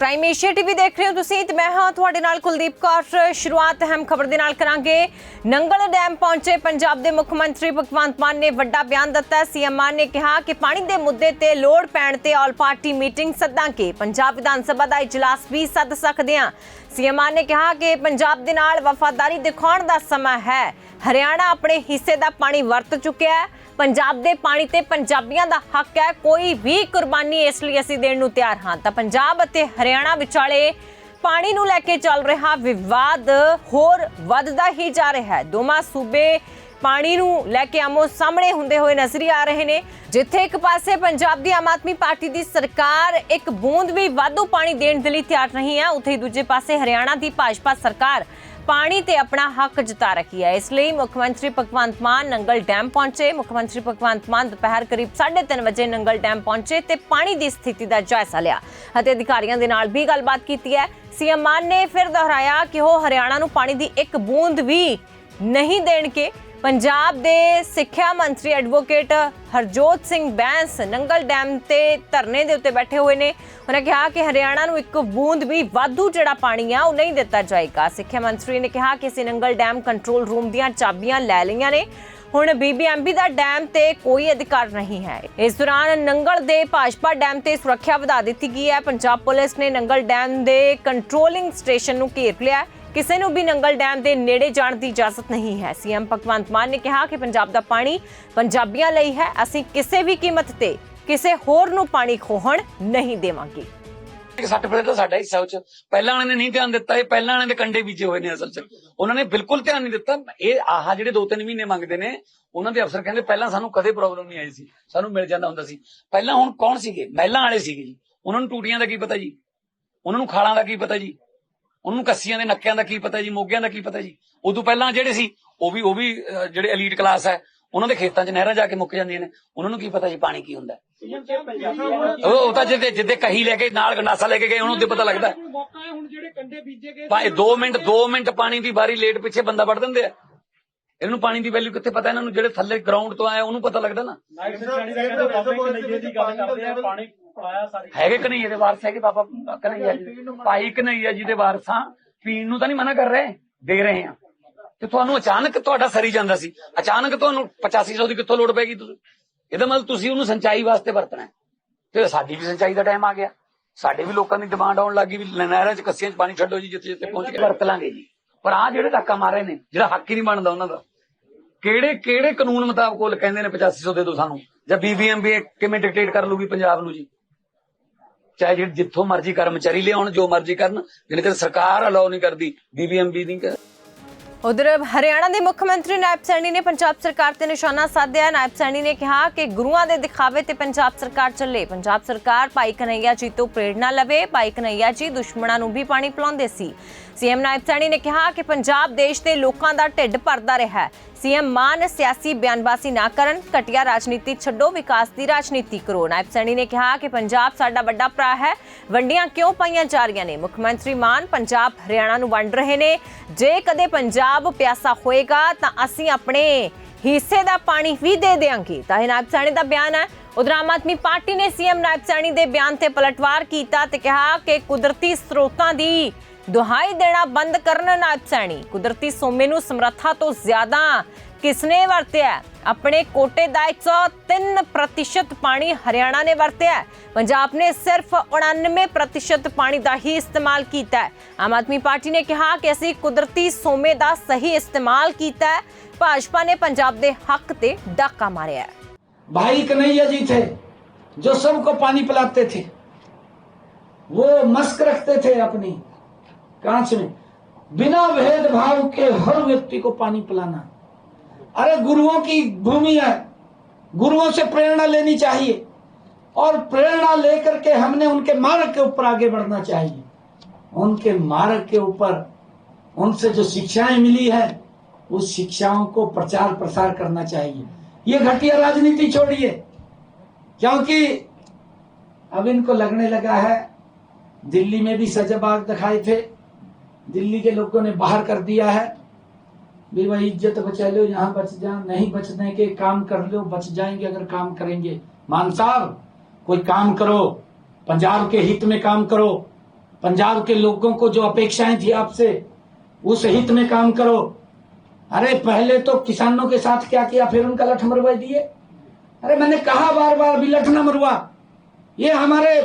Prime Asia TV ਦੇਖ ਰਹੇ ਹੋ ਤੁਸੀਂ ਤੇ ਮੈਂ ਹਾਂ ਤੁਹਾਡੇ ਨਾਲ ਕੁਲਦੀਪ ਕੌਰ। ਸ਼ੁਰੂਆਤ ਅਹਿਮ ਖਬਰ ਦੇ ਨਾਲ ਕਰਾਂਗੇ। ਨੰਗਲ ਡੈਮ ਪਹੁੰਚੇ ਪੰਜਾਬ ਦੇ ਮੁੱਖ ਮੰਤਰੀ ਭਗਵੰਤ ਮਾਨ ਨੇ ਵੱਡਾ ਬਿਆਨ ਦਿੱਤਾ। ਸੀਐਮ ਮਾਨ ਨੇ ਕਿਹਾ ਕਿ ਪਾਣੀ ਦੇ ਮੁੱਦੇ ਤੇ ਲੋੜ ਪੈਣ ਤੇ ਆਲ ਪਾਰਟੀ ਮੀਟਿੰਗ ਸੱਦਾਂਗੇ। ਪੰਜਾਬ ਵਿਧਾਨ ਸਭਾ ਦਾ ਇਜਲਾਸ ਵੀ ਸੱਦ ਸਕਦੇ ਹਾਂ। ਸੀਐਮ ਮਾਨ ਨੇ ਕਿਹਾ ਕਿ ਪੰਜਾਬ ਦੇ ਨਾਲ ਵਫਾਦਾਰੀ ਦਿਖਾਉਣ ਦਾ ਸਮਾਂ ਹੈ। ਹਰਿਆਣਾ ਆਪਣੇ ਹਿੱਸੇ ਦਾ ਪਾਣੀ ਵਰਤ ਚੁੱਕਿਆ ਹੈ। ਪੰਜਾਬ ਦੇ ਪਾਣੀ ਤੇ ਪੰਜਾਬੀਆਂ ਦਾ ਹੱਕ ਹੈ, ਕੋਈ ਵੀ ਕੁਰਬਾਨੀ ਇਸ ਲਈ ਅਸੀਂ ਦੇਣ ਨੂੰ ਤਿਆਰ ਹਾਂ। ਤਾਂ ਪੰਜਾਬ ਅਤੇ ਹਰਿਆਣਾ ਵਿਚਾਲੇ ਪਾਣੀ ਨੂੰ ਲੈ ਕੇ ਚੱਲ ਰਿਹਾ ਵਿਵਾਦ ਹੋਰ ਵੱਧਦਾ ਹੀ ਜਾ ਰਿਹਾ ਹੈ। ਦੋਵਾਂ ਸੂਬੇ ਪਾਣੀ ਨੂੰ ਲੈ ਕੇ ਆਮੋ ਸਾਹਮਣੇ ਹੁੰਦੇ ਹੋਏ ਨਜ਼ਰੀ ਆ ਰਹੇ ਨੇ। ਜਿੱਥੇ ਇੱਕ ਪਾਸੇ ਪੰਜਾਬ ਦੀ ਆਮ ਆਦਮੀ ਪਾਰਟੀ ਦੀ ਸਰਕਾਰ ਇੱਕ ਬੂੰਦ ਵੀ ਵਾਧੂ ਪਾਣੀ ਦੇਣ ਦੇ ਲਈ ਤਿਆਰ ਨਹੀਂ ਹੈ, ਉੱਥੇ ਹੀ ਦੂਜੇ ਪਾਸੇ ਹਰਿਆਣਾ ਦੀ ਭਾਜਪਾ ਸਰਕਾਰ ਪਾਣੀ ਤੇ ਆਪਣਾ ਹੱਕ ਜਤਾ ਰੱਖੀ ਹੈ। ਇਸ ਲਈ ਮੁੱਖ ਮੰਤਰੀ ਭਗਵੰਤ ਮਾਨ ਨੰਗਲ ਡੈਮ ਪਹੁੰਚੇ। ਮੁੱਖ ਮੰਤਰੀ ਭਗਵੰਤ ਮਾਨ ਦੁਪਹਿਰ ਕਰੀਬ 3:30 ਵਜੇ ਨੰਗਲ ਡੈਮ ਪਹੁੰਚੇ ਤੇ ਪਾਣੀ ਦੀ ਸਥਿਤੀ ਦਾ ਜਾਇਜ਼ਾ ਲਿਆ ਅਤੇ ਅਧਿਕਾਰੀਆਂ ਦੇ ਨਾਲ ਵੀ ਗੱਲਬਾਤ ਕੀਤੀ ਹੈ। ਸੀਐਮ ਮਾਨ ਨੇ ਫਿਰ ਦੁਹਰਾਇਆ ਕਿ ਉਹ ਹਰਿਆਣਾ ਨੂੰ ਪਾਣੀ ਦੀ ਇੱਕ ਬੂੰਦ ਵੀ ਨਹੀਂ ਦੇਣਗੇ। ਪੰਜਾਬ ਦੇ ਸਿੱਖਿਆ ਮੰਤਰੀ ਐਡਵੋਕੇਟ ਹਰਜੋਤ ਸਿੰਘ ਬੈਂਸ ਨੰਗਲ ਡੈਮ ਤੇ ਧਰਨੇ ਦੇ ਉੱਤੇ ਬੈਠੇ ਹੋਏ ਨੇ। ਉਹਨਾਂ ਕਿਹਾ ਕਿ ਹਰਿਆਣਾ ਨੂੰ ਇੱਕ ਬੂੰਦ ਵੀ ਵਾਧੂ ਜਿਹੜਾ ਪਾਣੀ ਆ, ਉਹ ਨਹੀਂ ਦਿੱਤਾ ਜਾਏਗਾ। ਸਿੱਖਿਆ ਮੰਤਰੀ ਨੇ ਕਿਹਾ ਕਿ ਅਸੀਂ ਨੰਗਲ ਡੈਮ ਕੰਟਰੋਲ ਰੂਮ ਦੀਆਂ ਚਾਬੀਆਂ ਲੈ ਲਈਆਂ ਨੇ। ਹੁਣ ਬੀਬੀਐਮਬੀ ਦਾ ਡੈਮ ਤੇ ਕੋਈ ਅਧਿਕਾਰ ਨਹੀਂ ਹੈ। ਇਸ ਦੌਰਾਨ ਨੰਗਲ ਦੇ ਭਾਜਪਾ ਡੈਮ ਤੇ ਸੁਰੱਖਿਆ ਵਧਾ ਦਿੱਤੀ ਗਈ ਹੈ। ਪੰਜਾਬ ਪੁਲਿਸ ਨੇ ਨੰਗਲ ਡੈਮ ਦੇ ਕੰਟਰੋਲਿੰਗ ਸਟੇਸ਼ਨ ਨੂੰ ਘੇਰ ਲਿਆ ਹੈ। ਕਿਸੇ ਨੂੰ ਵੀ ਨੰਗਲ ਡੈਮ ਦੇ ਨੇੜੇ ਜਾਣ ਦੀ ਇਜਾਜ਼ਤ ਨਹੀਂ ਹੈ। ਸੀਐਮ ਭਗਵੰਤ ਮਾਨ ਨੇ ਕਿਹਾ ਕਿ ਪੰਜਾਬ ਦਾ ਪਾਣੀ ਪੰਜਾਬੀਆਂ ਲਈ ਹੈ। ਅਸੀਂ ਕਿਸੇ ਵੀ ਕੀਮਤ ਤੇ ਕਿਸੇ ਹੋਰ ਨੂੰ ਪਾਣੀ ਖੋਹਣ ਨਹੀਂ ਦੇਵਾਂਗੇ। 60% ਤਾਂ ਸਾਡਾ ਹਿੱਸਾ ਉਹ ਪਹਿਲਾਂ ਵਾਲਿਆਂ ਨੇ ਨਹੀਂ ਧਿਆਨ ਦਿੱਤਾ, ਇਹ ਪਹਿਲਾਂ ਵਾਲਿਆਂ ਦੇ ਕੰਡੇ ਬੀਜੇ ਹੋਏ ਨੇ ਅਸਲ ਚ। ਉਹਨਾਂ ਨੇ ਬਿਲਕੁਲ ਧਿਆਨ ਨਹੀਂ ਦਿੱਤਾ। ਇਹ ਆਹ ਜਿਹੜੇ 2-3 ਮਹੀਨੇ ਮੰਗਦੇ ਨੇ, ਉਹਨਾਂ ਦੇ ਅਫਸਰ ਕਹਿੰਦੇ ਪਹਿਲਾਂ ਸਾਨੂੰ ਕਦੇ ਪ੍ਰੋਬਲਮ ਨਹੀਂ ਆਈ ਸੀ। ਸਾਨੂੰ ਮਿਲ ਜਾਂਦਾ ਹੁੰਦਾ ਸੀ। ਪਹਿਲਾਂ ਹੁਣ ਕੌਣ ਸੀਗੇ? ਮਹਿਲਾਂ ਵਾਲੇ ਸੀਗੇ ਜੀ। ਉਹਨਾਂ ਨੂੰ ਟੂਟੀਆਂ ਦਾ ਕੀ ਪਤਾ ਜੀ? ਉਹਨਾਂ ਨੂੰ ਖਾਲਾਂ ਦਾ ਕੀ ਪਤਾ ਜੀ? ਉਹਨਾਂ ਕੱਸੀਆਂ ਦੇ ਨੱਕਿਆਂ ਦਾ ਕੀ ਪਤਾ ਜੀ, ਮੋਗਿਆਂ ਦਾ ਕੀ ਪਤਾ ਜੀ? ਉਦੋਂ ਪਹਿਲਾਂ ਜਿਹੜੇ ਸੀ, ਉਹ ਵੀ ਉਹ ਵੀ ਜਿਹੜੇ ਐਲੀਟ ਕਲਾਸ ਹੈ, ਉਹਨਾਂ ਦੇ ਖੇਤਾਂ 'ਚ ਨਹਿਰਾਂ ਜਾ ਕੇ ਮੁੱਕ ਜਾਂਦੀਆਂ ਨੇ। ਉਹਨਾਂ ਨੂੰ ਕੀ ਪਤਾ ਜੀ ਪਾਣੀ ਕੀ ਹੁੰਦਾ ਉਹ ਤਾਂ ਜਿੱਦੇ ਜਿੱਦੇ ਕਹੀ ਲੈ ਕੇ, ਨਾਲ ਗੰਡਾਸਾ ਲੈ ਕੇ ਗਏ, ਉਹਨੂੰ ਤੇ ਪਤਾ ਲੱਗਦਾ ਹੈ। ਹੁਣ ਜਿਹੜੇ ਕੰਡੇ ਬੀਜੇ ਗਏ ਭਾਵੇਂ 2 ਮਿੰਟ 2 ਮਿੰਟ ਪਾਣੀ ਦੀ ਵਾਰੀ ਲੇਟ ਪਿੱਛੇ ਬੰਦਾ ਵੜ ਦਿੰਦੇ ਆ। ਇਹਨੂੰ ਪਾਣੀ ਦੀ ਵੈਲਿਊ ਕਿੱਥੇ ਪਤਾ ਇਹਨਾਂ ਨੂੰ? ਜਿਹੜੇ ਥੱਲੇ ਗਰਾਊਂਡ ਤੋਂ ਆਇਆ ਉਹਨੂੰ ਪਤਾ ਲੱਗਦਾ ਨਾ। ਦਾ ਦੀ ਹੈਗੇ ਕਨਈਏ ਦੇ ਵਾਰਸ ਹੈਗੇ? ਬਾਬਾ ਕਨਈਆ ਜੀ ਭਾਈ ਕਨਈਆ ਜੀ ਦੇ ਵਾਰਸਾਂ ਪੀਣ ਨੂੰ ਤਾਂ ਨਹੀਂ ਮਨਾ ਕਰ ਰਹੇ? ਦੇ ਰਹੇ ਆ ਤੇ ਤੁਹਾਨੂੰ ਅਚਾਨਕ ਤੁਹਾਡਾ ਸਰੀ ਜਾਂਦਾ ਸੀ। ਅਚਾਨਕ ਤੁਹਾਨੂੰ 8500 ਦੀ ਕਿੱਥੋਂ ਲੋੜ ਪੈਗੀ ਤੁਸੀਂ? ਇਹਦਾ ਮਤਲਬ ਤੁਸੀਂ ਉਹਨੂੰ ਸਿੰਚਾਈ ਵਾਸਤੇ ਵਰਤਣਾ। ਤੇ ਸਾਡੀ ਵੀ ਸਿੰਚਾਈ ਦਾ ਟਾਈਮ ਆ ਗਿਆ। ਸਾਡੇ ਵੀ ਲੋਕਾਂ ਦੀ ਡਿਮਾਂਡ ਆਉਣ ਲੱਗੀ ਵੀ ਨਹਿਰਾਂ 'ਚ ਕੱਸੀਆਂ 'ਚ ਪਾਣੀ ਛੱਡੋ ਜੀ ਜਿੱਥੇ ਜਿੱਥੇ ਪਹੁੰਚ ਕੇ ਵਰਤ ਲਾਂਗੇ ਜੀ। ਪਰ ਆ ਜਿਹੜੇ ਧੱਕਾ ਮਾਰੇ ਨੇ ਜਿਹੜਾ ਹੱਕ ਹੀ ਨਹੀਂ ਬਣਦਾ ਉਹਨਾਂ ਦਾ। ਕਿਹੜੇ ਕਿਹੜੇ ਕਾਨੂੰਨ ਮੁਤਾਬਕ ਉਹ ਕਹਿੰਦੇ ਨੇ 8500 ਦੇ ਦਿਓ ਸਾਨੂੰ? ਜਾਂ ਬੀਬੀਐਮਬੀ ਕਿਵੇਂ ਡਿਕਟੇਟ ਕਰ ਲੂਗੀ ਪੰਜਾਬ ਨੂੰ ਜੀ? ਚਾਹੇ ਜਿਹੜੇ ਜਿੱਥੋਂ ਮਰਜ਼ੀ ਕਰਮਚਾਰੀ ਲਿਆਉਣ, ਜੋ ਮਰਜ਼ੀ ਕਰਨ ਜਿਹੜੇ ਕਿ ਸਰਕਾਰ ਅਲਾਉ ਨਹੀਂ ਕਰਦੀ ਬੀਬੀਐਮਬੀ ਨਹੀਂ ਕਰ। ਉਧਰ ਹਰਿਆਣਾ ਦੇ ਮੁੱਖ ਮੰਤਰੀ ਨਾਇਬ ਸੈਣੀ ਨੇ ਪੰਜਾਬ ਸਰਕਾਰ ਤੇ ਨਿਸ਼ਾਨਾ ਸਾਧਿਆ। ਨਾਇਬ ਸੈਣੀ ਨੇ ਕਿਹਾ ਕਿ ਗੁਰੂਆਂ ਦੇ ਦਿਖਾਵੇ ਤੇ ਪੰਜਾਬ ਸਰਕਾਰ ਚੱਲੇ। ਪੰਜਾਬ ਸਰਕਾਰ ਭਾਈ ਕਨਈਆ ਜੀ ਤੋਂ ਪ੍ਰੇਰਣਾ ਲਵੇ, ਭਾਈ ਕਨਈਆ ਜੀ ਦੁਸ਼ਮਣਾਂ ਨੂੰ ਵੀ ਪਾਣੀ ਪਿਲਾਉਂਦੇ ਸੀ। ਸੀਐਮ ਨਾਇਬ ਸੈਣੀ ਨੇ ਕਿਹਾ ਕਿ ਪੰਜਾਬ ਦੇਸ਼ ਦੇ ਲੋਕਾਂ ਦਾ ਢਿੱਡ ਭਰਦਾ ਰਿਹਾ ਹੈ। ਸੀਐਮ ਮਾਨ ਸਿਆਸੀ ਬਿਆਨਬਾਜ਼ੀ ਨਾ ਕਰਨ, ਘਟੀਆ ਰਾਜਨੀਤੀ ਛੱਡੋ, ਵਿਕਾਸ ਦੀ ਰਾਜਨੀਤੀ ਕਰੋ। ਨਾਇਬ ਸੈਣੀ ਨੇ ਕਿਹਾ ਕਿ ਪੰਜਾਬ ਸਾਡਾ ਵੱਡਾ ਭਰਾ ਹੈ। ਵੰਡੀਆਂ ਕਿਉਂ ਪਾਈਆਂ ਜਾ ਰਹੀਆਂ ਨੇ? ਮੁੱਖ ਮੰਤਰੀ ਮਾਨ ਪੰਜਾਬ, ਹਰਿਆਣਾ ਨੂੰ ਵੰਡ ਰਹੇ ਨੇ। ਜੇ ਕਦੇ ਪੰਜਾਬ ਪਿਆਸਾ ਹੋਏਗਾ, ਤਾਂ ਅਸੀਂ ਆਪਣੇ ਹਿੱਸੇ ਦਾ ਪਾਣੀ ਵੀ ਦੇ ਦੇਵਾਂਗੇ ਤਾਂ ਇਹ ਨਾਇਬ ਸੈਣੀ ਦਾ ਬਿਆਨ ਹੈ। ਉਧਰ ਆਮ ਆਦਮੀ ਪਾਰਟੀ ਨੇ ਸੀਐਮ ਨਾਇਬ ਸੈਣੀ ਦੇ ਬਿਆਨ ਤੇ ਪਲਟਵਾਰ ਕੀਤਾ ਤੇ ਕਿਹਾ ਕਿ ਕੁਦਰਤੀ ਸਰੋਤਾਂ ਦੀ ਦੁਹਾਈ ਦੇਣਾ ਬੰਦ ਕਰਨ ਨਾਇਬ ਸੈਣੀ ਕੁਦਰਤੀ ਸੋਮੇ ਨੂੰ ਸਮਰੱਥਾ ਤੋਂ ਜ਼ਿਆਦਾ ਕਿਸਨੇ ਵਰਤਿਆ ਹੈ? ਆਪਣੇ ਕੋਟੇ ਦਾ 103% ਪਾਣੀ ਹਰਿਆਣਾ ਨੇ ਵਰਤਿਆ ਹੈ। ਪੰਜਾਬ ਨੇ ਸਿਰਫ 99% ਪਾਣੀ ਦਾ ਹੀ ਇਸਤੇਮਾਲ ਕੀਤਾ ਹੈ ਆਮ ਆਦਮੀ ਪਾਰਟੀ ਨੇ ਕਿਹਾ ਕਿ ਅਸੀਂ ਕੁਦਰਤੀ ਸੋਮੇ ਦਾ ਸਹੀ ਇਸਤੇਮਾਲ ਕੀਤਾ ਹੈ ਭਾਜਪਾ ਨੇ ਪੰਜਾਬ ਦੇ ਹੱਕ ਤੇ ਡਾਕਾ ਮਾਰਿਆ ਹੈ भाई कन्हैया जी थे जो सबको पानी पिलाते थे वो मस्क रखते थे अपनी कांच में बिना भेदभाव के हर व्यक्ति को पानी पिलाना। अरे गुरुओं की भूमि है। गुरुओं से प्रेरणा लेनी चाहिए। और प्रेरणा लेकर के हमने उनके मार्ग के ऊपर आगे बढ़ना चाहिए। उनके मार्ग के ऊपर उनसे जो शिक्षाएँ मिली है, उस शिक्षाओं को प्रचार प्रसार करना चाहिए। ये घटिया राजनीति छोड़िए। क्योंकि अब इनको लगने लगा है, दिल्ली में भी सजाबाग दिखाए थे। दिल्ली के लोगों ने बाहर कर दिया है। भी भाई इज़्ज़त बचा लो, यहाँ बच जा, नहीं बचने के काम कर लो, बच जाएँगे अगर काम करेंगे। मान साहब, कोई काम करो, पंजाब के हित में काम करो। पंजाब के लोगों को जो अपेक्षाएँ थी आपसे, उस हित में काम करो। अरे, पहले तो किसानों के साथ क्या किया, फिर उनका लठ मरवा दिए। अरे, मैंने कहा बार बार भी लठ ना मरवा। ये हमारे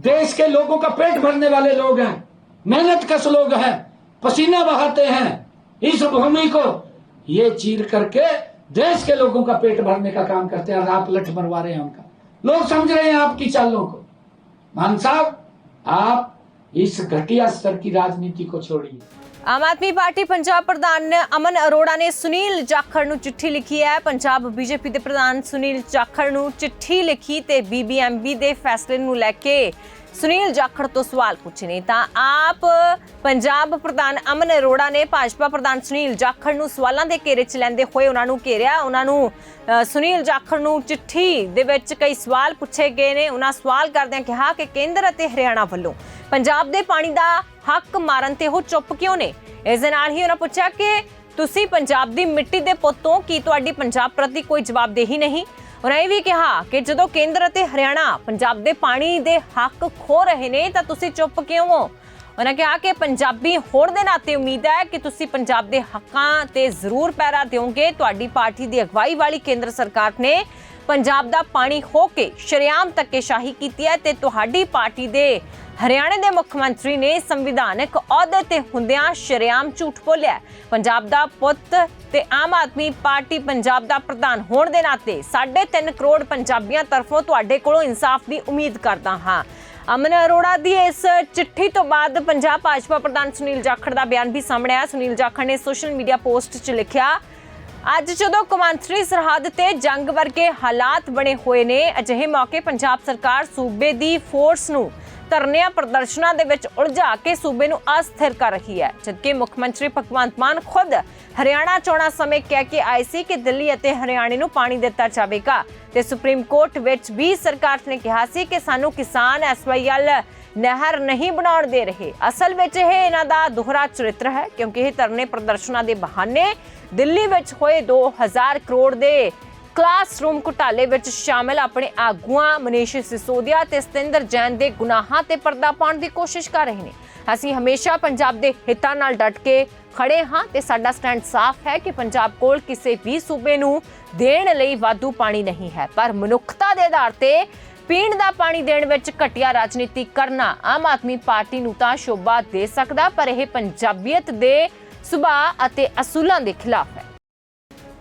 देश के लोगों का पेट भरने वाले लोग हैं। मेहनत कश लोग हैं। पसीना बहाते हैं इस भूमि को ये चीर करके देश के लोगों का पेट भरने का काम करते हैं और आप लठ मरवा रहे हैं उनका लोग समझ रहे हैं आपकी चालों को मान साहब आप इस घटिया स्तर की राजनीति को छोड़िए ਆਮ ਆਦਮੀ ਪਾਰਟੀ ਪੰਜਾਬ ਪ੍ਰਧਾਨ ਅਮਨ ਅਰੋੜਾ ਨੇ ਸੁਨੀਲ ਜਾਖੜ ਨੂੰ ਚਿੱਠੀ ਲਿਖੀ ਹੈ ਪੰਜਾਬ ਬੀਜੇਪੀ ਦੇ ਪ੍ਰਧਾਨ ਸੁਨੀਲ ਜਾਖੜ ਨੂੰ ਚਿੱਠੀ ਲਿਖੀ ਤੇ ਬੀਬੀਐਮਬੀ ਦੇ ਫੈਸਲੇ ਨੂੰ ਲੈ ਕੇ ਸੁਨੀਲ ਜਾਖੜ ਤੋਂ ਸਵਾਲ ਪੁੱਛੇ ਨੇ ਤਾਂ ਆਪ ਪੰਜਾਬ ਪ੍ਰਧਾਨ ਅਮਨ ਅਰੋੜਾ ਨੇ ਭਾਜਪਾ ਪ੍ਰਧਾਨ ਸੁਨੀਲ ਜਾਖੜ ਨੂੰ ਸਵਾਲਾਂ ਦੇ ਘੇਰੇ 'ਚ ਲੈਂਦੇ ਹੋਏ ਉਹਨਾਂ ਨੂੰ ਘੇਰਿਆ। ਉਹਨਾਂ ਨੂੰ ਸੁਨੀਲ ਜਾਖੜ ਨੂੰ ਚਿੱਠੀ ਦੇ ਵਿੱਚ ਕਈ ਸਵਾਲ ਪੁੱਛੇ ਗਏ ਨੇ। ਉਹਨਾਂ ਸਵਾਲ ਕਰਦਿਆਂ ਕਿਹਾ ਕਿ ਕੇਂਦਰ ਅਤੇ ਹਰਿਆਣਾ ਵੱਲੋਂ ਪੰਜਾਬ ਦੇ ਪਾਣੀ ਦਾ ਹੱਕ ਮਾਰਨ ਤੇ ਉਹ ਚੁੱਪ ਕਿਉਂ ਨੇ? ਇਸ ਦੇ ਨਾਲ ਹੀ ਉਹਨਾਂ ਪੁੱਛਿਆ ਕਿ ਤੁਸੀਂ ਪੰਜਾਬ ਦੀ ਮਿੱਟੀ ਦੇ ਪੁੱਤੋਂ ਕੀ ਤੁਹਾਡੀ ਪੰਜਾਬ ਪ੍ਰਤੀ ਕੋਈ ਜਵਾਬਦੇਹੀ ਨਹੀਂ? ਉਹਨਾਂ ਇਹ ਵੀ ਕਿਹਾ ਕਿ ਜਦੋਂ ਕੇਂਦਰ ਅਤੇ ਹਰਿਆਣਾ ਪੰਜਾਬ ਦੇ ਪਾਣੀ ਦੇ ਹੱਕ ਖੋ ਰਹੇ ਨੇ, ਤਾਂ ਤੁਸੀਂ ਚੁੱਪ ਕਿਉਂ ਹੋ? ਉਹਨਾਂ ਕਿਹਾ ਕਿ ਪੰਜਾਬੀ ਹੋਣ ਦੇ ਨਾਤੇ ਉਮੀਦ ਹੈ ਕਿ ਤੁਸੀਂ ਪੰਜਾਬ ਦੇ ਹੱਕਾਂ ਤੇ ਜ਼ਰੂਰ ਪਹਿਰਾ ਦਿਓਗੇ। ਤੁਹਾਡੀ ਪਾਰਟੀ ਦੀ ਅਗਵਾਈ ਵਾਲੀ ਕੇਂਦਰ ਸਰਕਾਰ ਨੇ ਪੰਜਾਬ ਦਾ ਪਾਣੀ ਹੋ ਕੇ ਸ਼ਰੇਆਮ ਧੱਕੇਸ਼ਾਹੀ ਕੀਤੀ ਹੈ ਤੇ ਤੁਹਾਡੀ ਪਾਰਟੀ ਦੇ ਹਰਿਆਣੇ ਦੇ ਮੁੱਖ ਮੰਤਰੀ ਨੇ ਸੰਵਿਧਾਨਕ ਅਹੁਦੇ ਤੇ ਹੁੰਦਿਆਂ ਸ਼ਰੇਆਮ ਝੂਠ ਬੋਲਿਆ ਪੰਜਾਬ ਦਾ ਪੁੱਤ ਤੇ ਆਮ ਆਦਮੀ ਪਾਰਟੀ ਪੰਜਾਬ ਦਾ ਪ੍ਰਧਾਨ ਹੋਣ ਦੇ ਨਾਤੇ 3.5 ਕਰੋੜ ਪੰਜਾਬੀਆਂ ਤਰਫੋਂ ਤੁਹਾਡੇ ਕੋਲੋਂ ਇਨਸਾਫ ਦੀ ਉਮੀਦ ਕਰਦਾ ਹਾਂ। ਅਮਨ ਅਰੋੜਾ ਦੀ ਇਸ ਚਿੱਠੀ ਤੋਂ ਬਾਅਦ ਪੰਜਾਬ ਭਾਜਪਾ ਪ੍ਰਧਾਨ ਸੁਨੀਲ ਜਾਖੜ ਦਾ ਬਿਆਨ ਵੀ ਸਾਹਮਣੇ ਆਇਆ। ਸੁਨੀਲ ਜਾਖੜ ਨੇ ਸੋਸ਼ਲ ਮੀਡੀਆ ਪੋਸਟ 'ਚ ਲਿਖਿਆ ਅੱਜ ਜਦੋਂ ਕੌਮਾਂਤਰੀ ਸਰਹੱਦ ਤੇ ਜੰਗ ਵਰਗੇ ਹਾਲਾਤ ਬਣੇ ਹੋਏ ਨੇ, ਅਜਿਹੇ ਮੌਕੇ ਪੰਜਾਬ ਸਰਕਾਰ ਸੂਬੇ ਦੀ ਫੋਰਸ ਨੂੰ ਧਰਨਿਆਂ ਪ੍ਰਦਰਸ਼ਨਾਂ ਦੇ ਵਿੱਚ ਉਲਝਾ ਕੇ ਸੂਬੇ ਨੂੰ ਅਸਥਿਰ ਕਰ ਰਹੀ ਹੈ। ਜਦਕਿ ਮੁੱਖ ਮੰਤਰੀ ਭਗਵੰਤ ਮਾਨ ਖੁਦ ਹਰਿਆਣਾ ਚੋਣਾਂ ਸਮੇਂ ਕਹਿ ਕੇ ਆਏ ਸੀ ਕਿ ਦਿੱਲੀ ਅਤੇ ਹਰਿਆਣੇ ਨੂੰ ਪਾਣੀ ਦਿੱਤਾ ਜਾਵੇਗਾ। ਤੇ ਸੁਪਰੀਮ ਕੋਰਟ ਵਿੱਚ ਵੀ ਸਰਕਾਰ ਨੇ ਕਿਹਾ ਸੀ ਕਿ ਸਾਨੂੰ ਕਿਸਾਨ ਐਸਵਾਈਐਲ ਨਹਿਰ ਨਹੀਂ ਬਣਾਉਣ ਦੇ ਰਹੇ। ਅਸਲ ਵਿੱਚ ਇਹ ਇਹਨਾਂ ਦਾ ਦੋਹਰਾ ਚਰਿੱਤਰ ਹੈ, ਕਿਉਂਕਿ ਇਹ ਧਰਨੇ ਪ੍ਰਦਰਸ਼ਨਾਂ ਦੇ ਬਹਾਨੇ ਦਿੱਲੀ ਵਿੱਚ ਹੋਏ 2000 ਕਰੋੜ ਦੇ ਕਲਾਸਰੂਮ ਘੁਟਾਲੇ ਵਿੱਚ ਸ਼ਾਮਲ ਆਪਣੇ ਆਗੂਆਂ ਮਨੀਸ਼ ਸਿਸੋਦੀਆ ਤੇ ਸਤਿੰਦਰ ਜੈਨ ਦੇ ਗੁਨਾਹਾਂ ਤੇ ਪਰਦਾ ਪਾਉਣ ਦੀ ਕੋਸ਼ਿਸ਼ ਕਰ ਰਹੇ ਨੇ। ਅਸੀਂ ਹਮੇਸ਼ਾ ਪੰਜਾਬ ਦੇ ਹਿੱਤਾਂ ਨਾਲ ਡਟ ਕੇ ਖੜੇ ਹਾਂ ਤੇ ਸਾਡਾ ਸਟੈਂਡ ਸਾਫ਼ ਹੈ ਕਿ ਪੰਜਾਬ ਕੋਲ ਕਿਸੇ ਵੀ ਸੂਬੇ ਨੂੰ ਦੇਣ ਲਈ ਵਾਧੂ ਪਾਣੀ ਨਹੀਂ ਹੈ, ਪਰ ਮਨੁੱਖਤਾ ਦੇ ਆਧਾਰ ਤੇ ਪੀਣ ਦਾ ਪਾਣੀ ਦੇਣ ਵਿੱਚ ਘਟੀਆ ਰਾਜਨੀਤੀ ਕਰਨਾ ਆਮ ਆਦਮੀ ਪਾਰਟੀ ਨੂੰ ਤਾਂ ਸ਼ੋਭਾ ਦੇ ਸਕਦਾ, ਪਰ ਇਹ ਪੰਜਾਬੀਅਤ ਦੇ ਸੁਭਾਅ ਅਤੇ ਅਸੂਲਾਂ ਦੇ ਖਿਲਾਫ ਹੈ।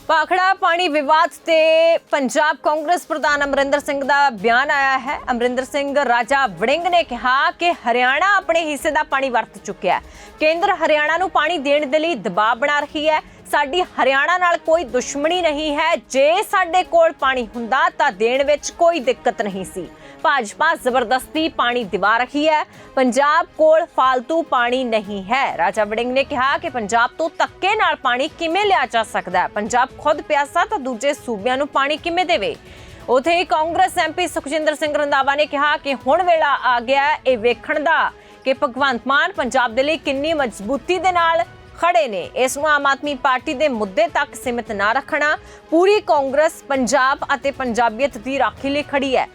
ਭਾਖੜਾ ਪਾਣੀ ਵਿਵਾਦ ਤੇ ਪੰਜਾਬ ਕਾਂਗਰਸ ਪ੍ਰਧਾਨ ਅਮਰਿੰਦਰ ਸਿੰਘ ਦਾ ਬਿਆਨ ਆਇਆ ਹੈ। ਅਮਰਿੰਦਰ ਸਿੰਘ, ਰਾਜਾ ਵੜਿੰਗ ਨੇ ਕਿਹਾ ਕਿ ਹਰਿਆਣਾ ਆਪਣੇ ਹਿੱਸੇ ਦਾ ਪਾਣੀ ਵਰਤ ਚੁੱਕਿਆ ਹੈ। ਕੇਂਦਰ ਹਰਿਆਣਾ ਨੂੰ ਪਾਣੀ ਦੇਣ ਦੇ ਲਈ ਦਬਾਅ ਬਣਾ ਰਹੀ ਹੈ। ਸਾਡੀ ਹਰਿਆਣਾ ਨਾਲ ਕੋਈ ਦੁਸ਼ਮਣੀ ਨਹੀਂ ਹੈ। ਜੇ ਸਾਡੇ ਕੋਲ ਪਾਣੀ ਹੁੰਦਾ ਤਾਂ ਦੇਣ ਵਿੱਚ ਕੋਈ ਦਿੱਕਤ ਨਹੀਂ ਸੀ। ਭਾਜਪਾ ਜ਼ਬਰਦਸਤੀ ਪਾਣੀ ਦਿਵਾ ਰਹੀ ਹੈ। ਪੰਜਾਬ ਕੋਲ ਫालतू ਪਾਣੀ ਨਹੀਂ ਹੈ। ਰਾਜਾ ਵੜਿੰਗ ਨੇ ਕਿਹਾ ਕਿ ਪੰਜਾਬ ਤੋਂ ਧੱਕੇ ਨਾਲ ਪਾਣੀ ਕਿਵੇਂ ਲਿਆ ਜਾ ਸਕਦਾ ਹੈ? ਪੰਜਾਬ ਖੁਦ ਪਿਆਸਾ ਤਾਂ ਦੂਜੇ ਸੂਬਿਆਂ ਨੂੰ ਪਾਣੀ ਕਿਵੇਂ ਦੇਵੇ? ਉਥੇ ਹੀ ਕਾਂਗਰਸ ਐਮਪੀ ਸੁਖਜਿੰਦਰ ਸਿੰਘ ਰੰਧਾਵਾ ਨੇ ਕਿਹਾ ਕਿ ਹੁਣ ਵੇਲਾ ਆ ਗਿਆ ਇਹ ਵੇਖਣ ਦਾ ਕਿ ਭਗਵੰਤ ਮਾਨ ਪੰਜਾਬ ਦੇ ਲਈ ਕਿੰਨੀ ਮਜ਼ਬੂਤੀ ਦੇ ਨਾਲ ਖੜੇ ਨੇ ਇਸ ਨੂੰ ਆਮ ਆਦਮੀ ਪਾਰਟੀ ਦੇ ਮੁੱਦੇ ਤੱਕ ਸੀਮਿਤ ਨਾ ਰੱਖਣਾ ਪੂਰੀ ਕਾਂਗਰਸ ਪੰਜਾਬ ਅਤੇ ਪੰਜਾਬੀਅਤ ਦੀ ਰਾਖੀ ਲਈ ਖੜੀ ਹੈ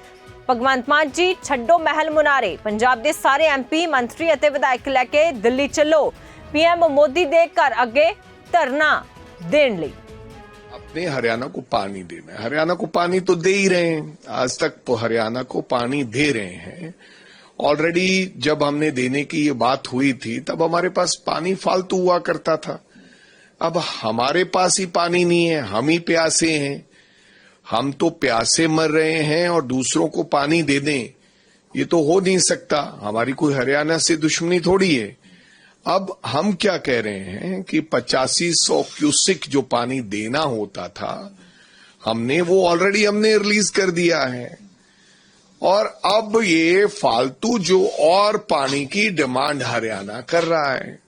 ਭਗਵੰਤ ਮਾਨ ਜੀ ਛੱਡੋ ਮਹਿਲ ਮੁਨਾਰੇ ਪੰਜਾਬ ਦੇ ਸਾਰੇ ਐਮਪੀ ਮੰਤਰੀ ਅਤੇ ਵਿਧਾਇਕ ਲੈ ਕੇ ਦਿੱਲੀ ਚੱਲੋ ਪੀਐਮ ਮੋਦੀ ਦੇ ਘਰ ਅੱਗੇ ਧਰਨਾ ਦੇਣ ਲਈ अपने हरियाणा को पानी देना है हरियाणा को पानी तो दे ही रहे हैं आज तक तो हरियाणा को पानी दे रहे हैं ऑलरेडी जब हमने देने की ये बात हुई थी, तब हमारे पास पानी फालतू हुआ करता था। अब हमारे पास ही पानी नहीं है, हम ही प्यासे हैं। हम तो प्यासे मर रहे हैं और दूसरों को पानी दे दें। ये तो हो नहीं सकता। हमारी कोई हरियाणा से दुश्मनी थोड़ी है। अब हम क्या कह रहे हैं कि पचासी सौ क्यूसिक जो पानी देना होता था, हमने वो ऑलरेडी हमने रिलीज़ कर दिया है। और अब ये फालतू जो और पानी की डिमांड हरियाणा कर रहा है।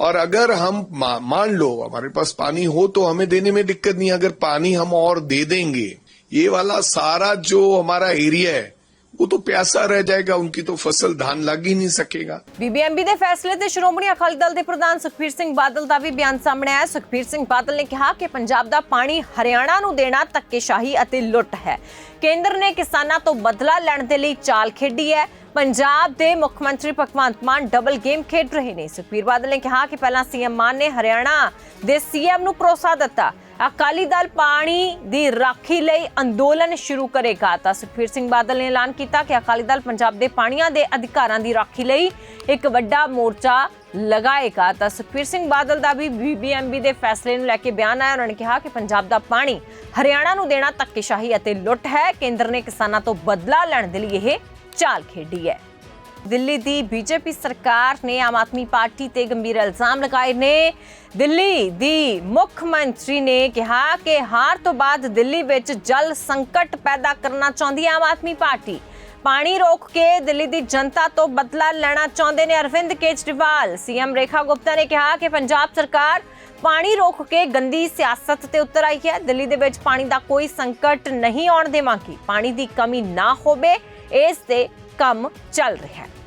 और अगर हम मान लो, हमारे पास पानी हो तो हमें देने में दिक्कत नहीं अगर पानी हम और दे देंगे, ये वाला सारा जो हमारा एरिया है वो तो प्यासा रह जाएगा उनकी तो फसल धान लग ही नहीं सकेगा ਬੀਬੀਐਮਬੀ ਦੇ ਫੈਸਲੇ ਤੇ ਸ਼੍ਰੋਮਣੀ ਅਕਾਲੀ ਦਲ ਦੇ ਪ੍ਰਧਾਨ ਸੁਖਬੀਰ ਸਿੰਘ ਬਾਦਲ ਦਾ ਵੀ ਬਿਆਨ ਸਾਹਮਣੇ ਆਇਆ ਸੁਖਬੀਰ ਸਿੰਘ ਬਾਦਲ ਨੇ ਕਿਹਾ ਕਿ ਪੰਜਾਬ ਦਾ ਪਾਣੀ ਹਰਿਆਣਾ ਨੂੰ ਦੇਣਾ ਧੱਕੇਸ਼ਾਹੀ ਅਤੇ ਲੁੱਟ ਹੈ ਕੇਂਦਰ ਨੇ ਕਿਸਾਨਾਂ ਤੋਂ ਬਦਲਾ ਲੈਣ ਦੇ ਲਈ ਚਾਲ ਖੇਡੀ ਹੈ ਪੰਜਾਬ ਦੇ ਮੁੱਖ ਮੰਤਰੀ ਭਗਵੰਤ ਮਾਨ ਡਬਲ ਗੇਮ ਖੇਡ ਰਹੇ ਨੇ ਸੁਖਬੀਰ ਬਾਦਲ ਨੇ ਕਿਹਾ ਕਿ ਪਹਿਲਾਂ ਸੀਐਮ ਮਾਨ ਨੇ ਹਰਿਆਣਾ ਦੇ ਸੀਐਮ ਨੂੰ ਭਰੋਸਾ ਦਿੱਤਾ ਅਕਾਲੀ ਦਲ ਪਾਣੀ ਦੀ ਰਾਖੀ ਲਈ ਅੰਦੋਲਨ ਸ਼ੁਰੂ ਕਰੇਗਾ ਤਾਂ ਸੁਖਬੀਰ ਸਿੰਘ ਬਾਦਲ ਨੇ ਐਲਾਨ ਕੀਤਾ ਕਿ ਅਕਾਲੀ ਦਲ ਪੰਜਾਬ ਦੇ ਪਾਣੀਆਂ ਦੇ ਅਧਿਕਾਰਾਂ ਦੀ ਰਾਖੀ ਲਈ ਇੱਕ ਵੱਡਾ ਮੋਰਚਾ ਲਗਾਏਗਾ। ਤਾਂ ਸੁਖਬੀਰ ਸਿੰਘ ਬਾਦਲ ਦਾ ਵੀ ਬੀਬੀਐਮਬੀ ਦੇ ਫੈਸਲੇ ਨੂੰ ਲੈ ਕੇ ਬਿਆਨ ਆਇਆ। ਉਹਨਾਂ ਨੇ ਕਿਹਾ ਕਿ ਪੰਜਾਬ ਦਾ ਪਾਣੀ ਹਰਿਆਣਾ ਨੂੰ ਦੇਣਾ ਧੱਕੇਸ਼ਾਹੀ ਅਤੇ ਲੁੱਟ ਹੈ। ਕੇਂਦਰ ਨੇ ਕਿਸਾਨਾਂ ਤੋਂ ਬਦਲਾ ਲੈਣ ਦੇ ਲਈ ਇਹ ਚਾਲ ਖੇਡੀ ਹੈ। ਦਿੱਲੀ ਦੀ ਬੀਜੇਪੀ ਸਰਕਾਰ ਨੇ ਆਮ ਆਦਮੀ ਪਾਰਟੀ ਤੇ ਗੰਭੀਰ ਇਲਜ਼ਾਮ ਲਗਾਏ ਨੇ। ਦਿੱਲੀ ਦੀ ਮੁੱਖ ਮੰਤਰੀ ਨੇ ਕਿਹਾ ਕਿ ਹਾਰ ਤੋਂ ਬਾਅਦ ਦਿੱਲੀ ਵਿੱਚ ਜਲ ਸੰਕਟ ਪੈਦਾ ਕਰਨਾ ਚਾਹੁੰਦੀ ਹੈ ਆਮ ਆਦਮੀ ਪਾਰਟੀ। ਪਾਣੀ ਰੋਕ ਕੇ ਦਿੱਲੀ ਦੀ ਜਨਤਾ ਤੋਂ ਬਦਲਾ ਲੈਣਾ ਚਾਹੁੰਦੇ ਨੇ ਅਰਵਿੰਦ ਕੇਜਰੀਵਾਲ। ਸੀਐਮ ਰੇਖਾ ਗੁਪਤਾ ਨੇ ਕਿਹਾ ਕਿ ਪੰਜਾਬ ਸਰਕਾਰ ਪਾਣੀ ਰੋਕ ਕੇ ਗੰਦੀ ਸਿਆਸਤ ਤੇ ਉਤਰ ਆਈ ਹੈ। ਦਿੱਲੀ ਦੇ ਵਿੱਚ ਪਾਣੀ ਦਾ ਕੋਈ ਸੰਕਟ ਨਹੀਂ ਆਉਣ ਦੇਵਾਂਗੀ। ਪਾਣੀ ਦੀ ਕਮੀ ਨਾ ਹੋਵੇ, ਇਸ ਤੇ ਕੰਮ ਚੱਲ ਰਿਹਾ ਹੈ।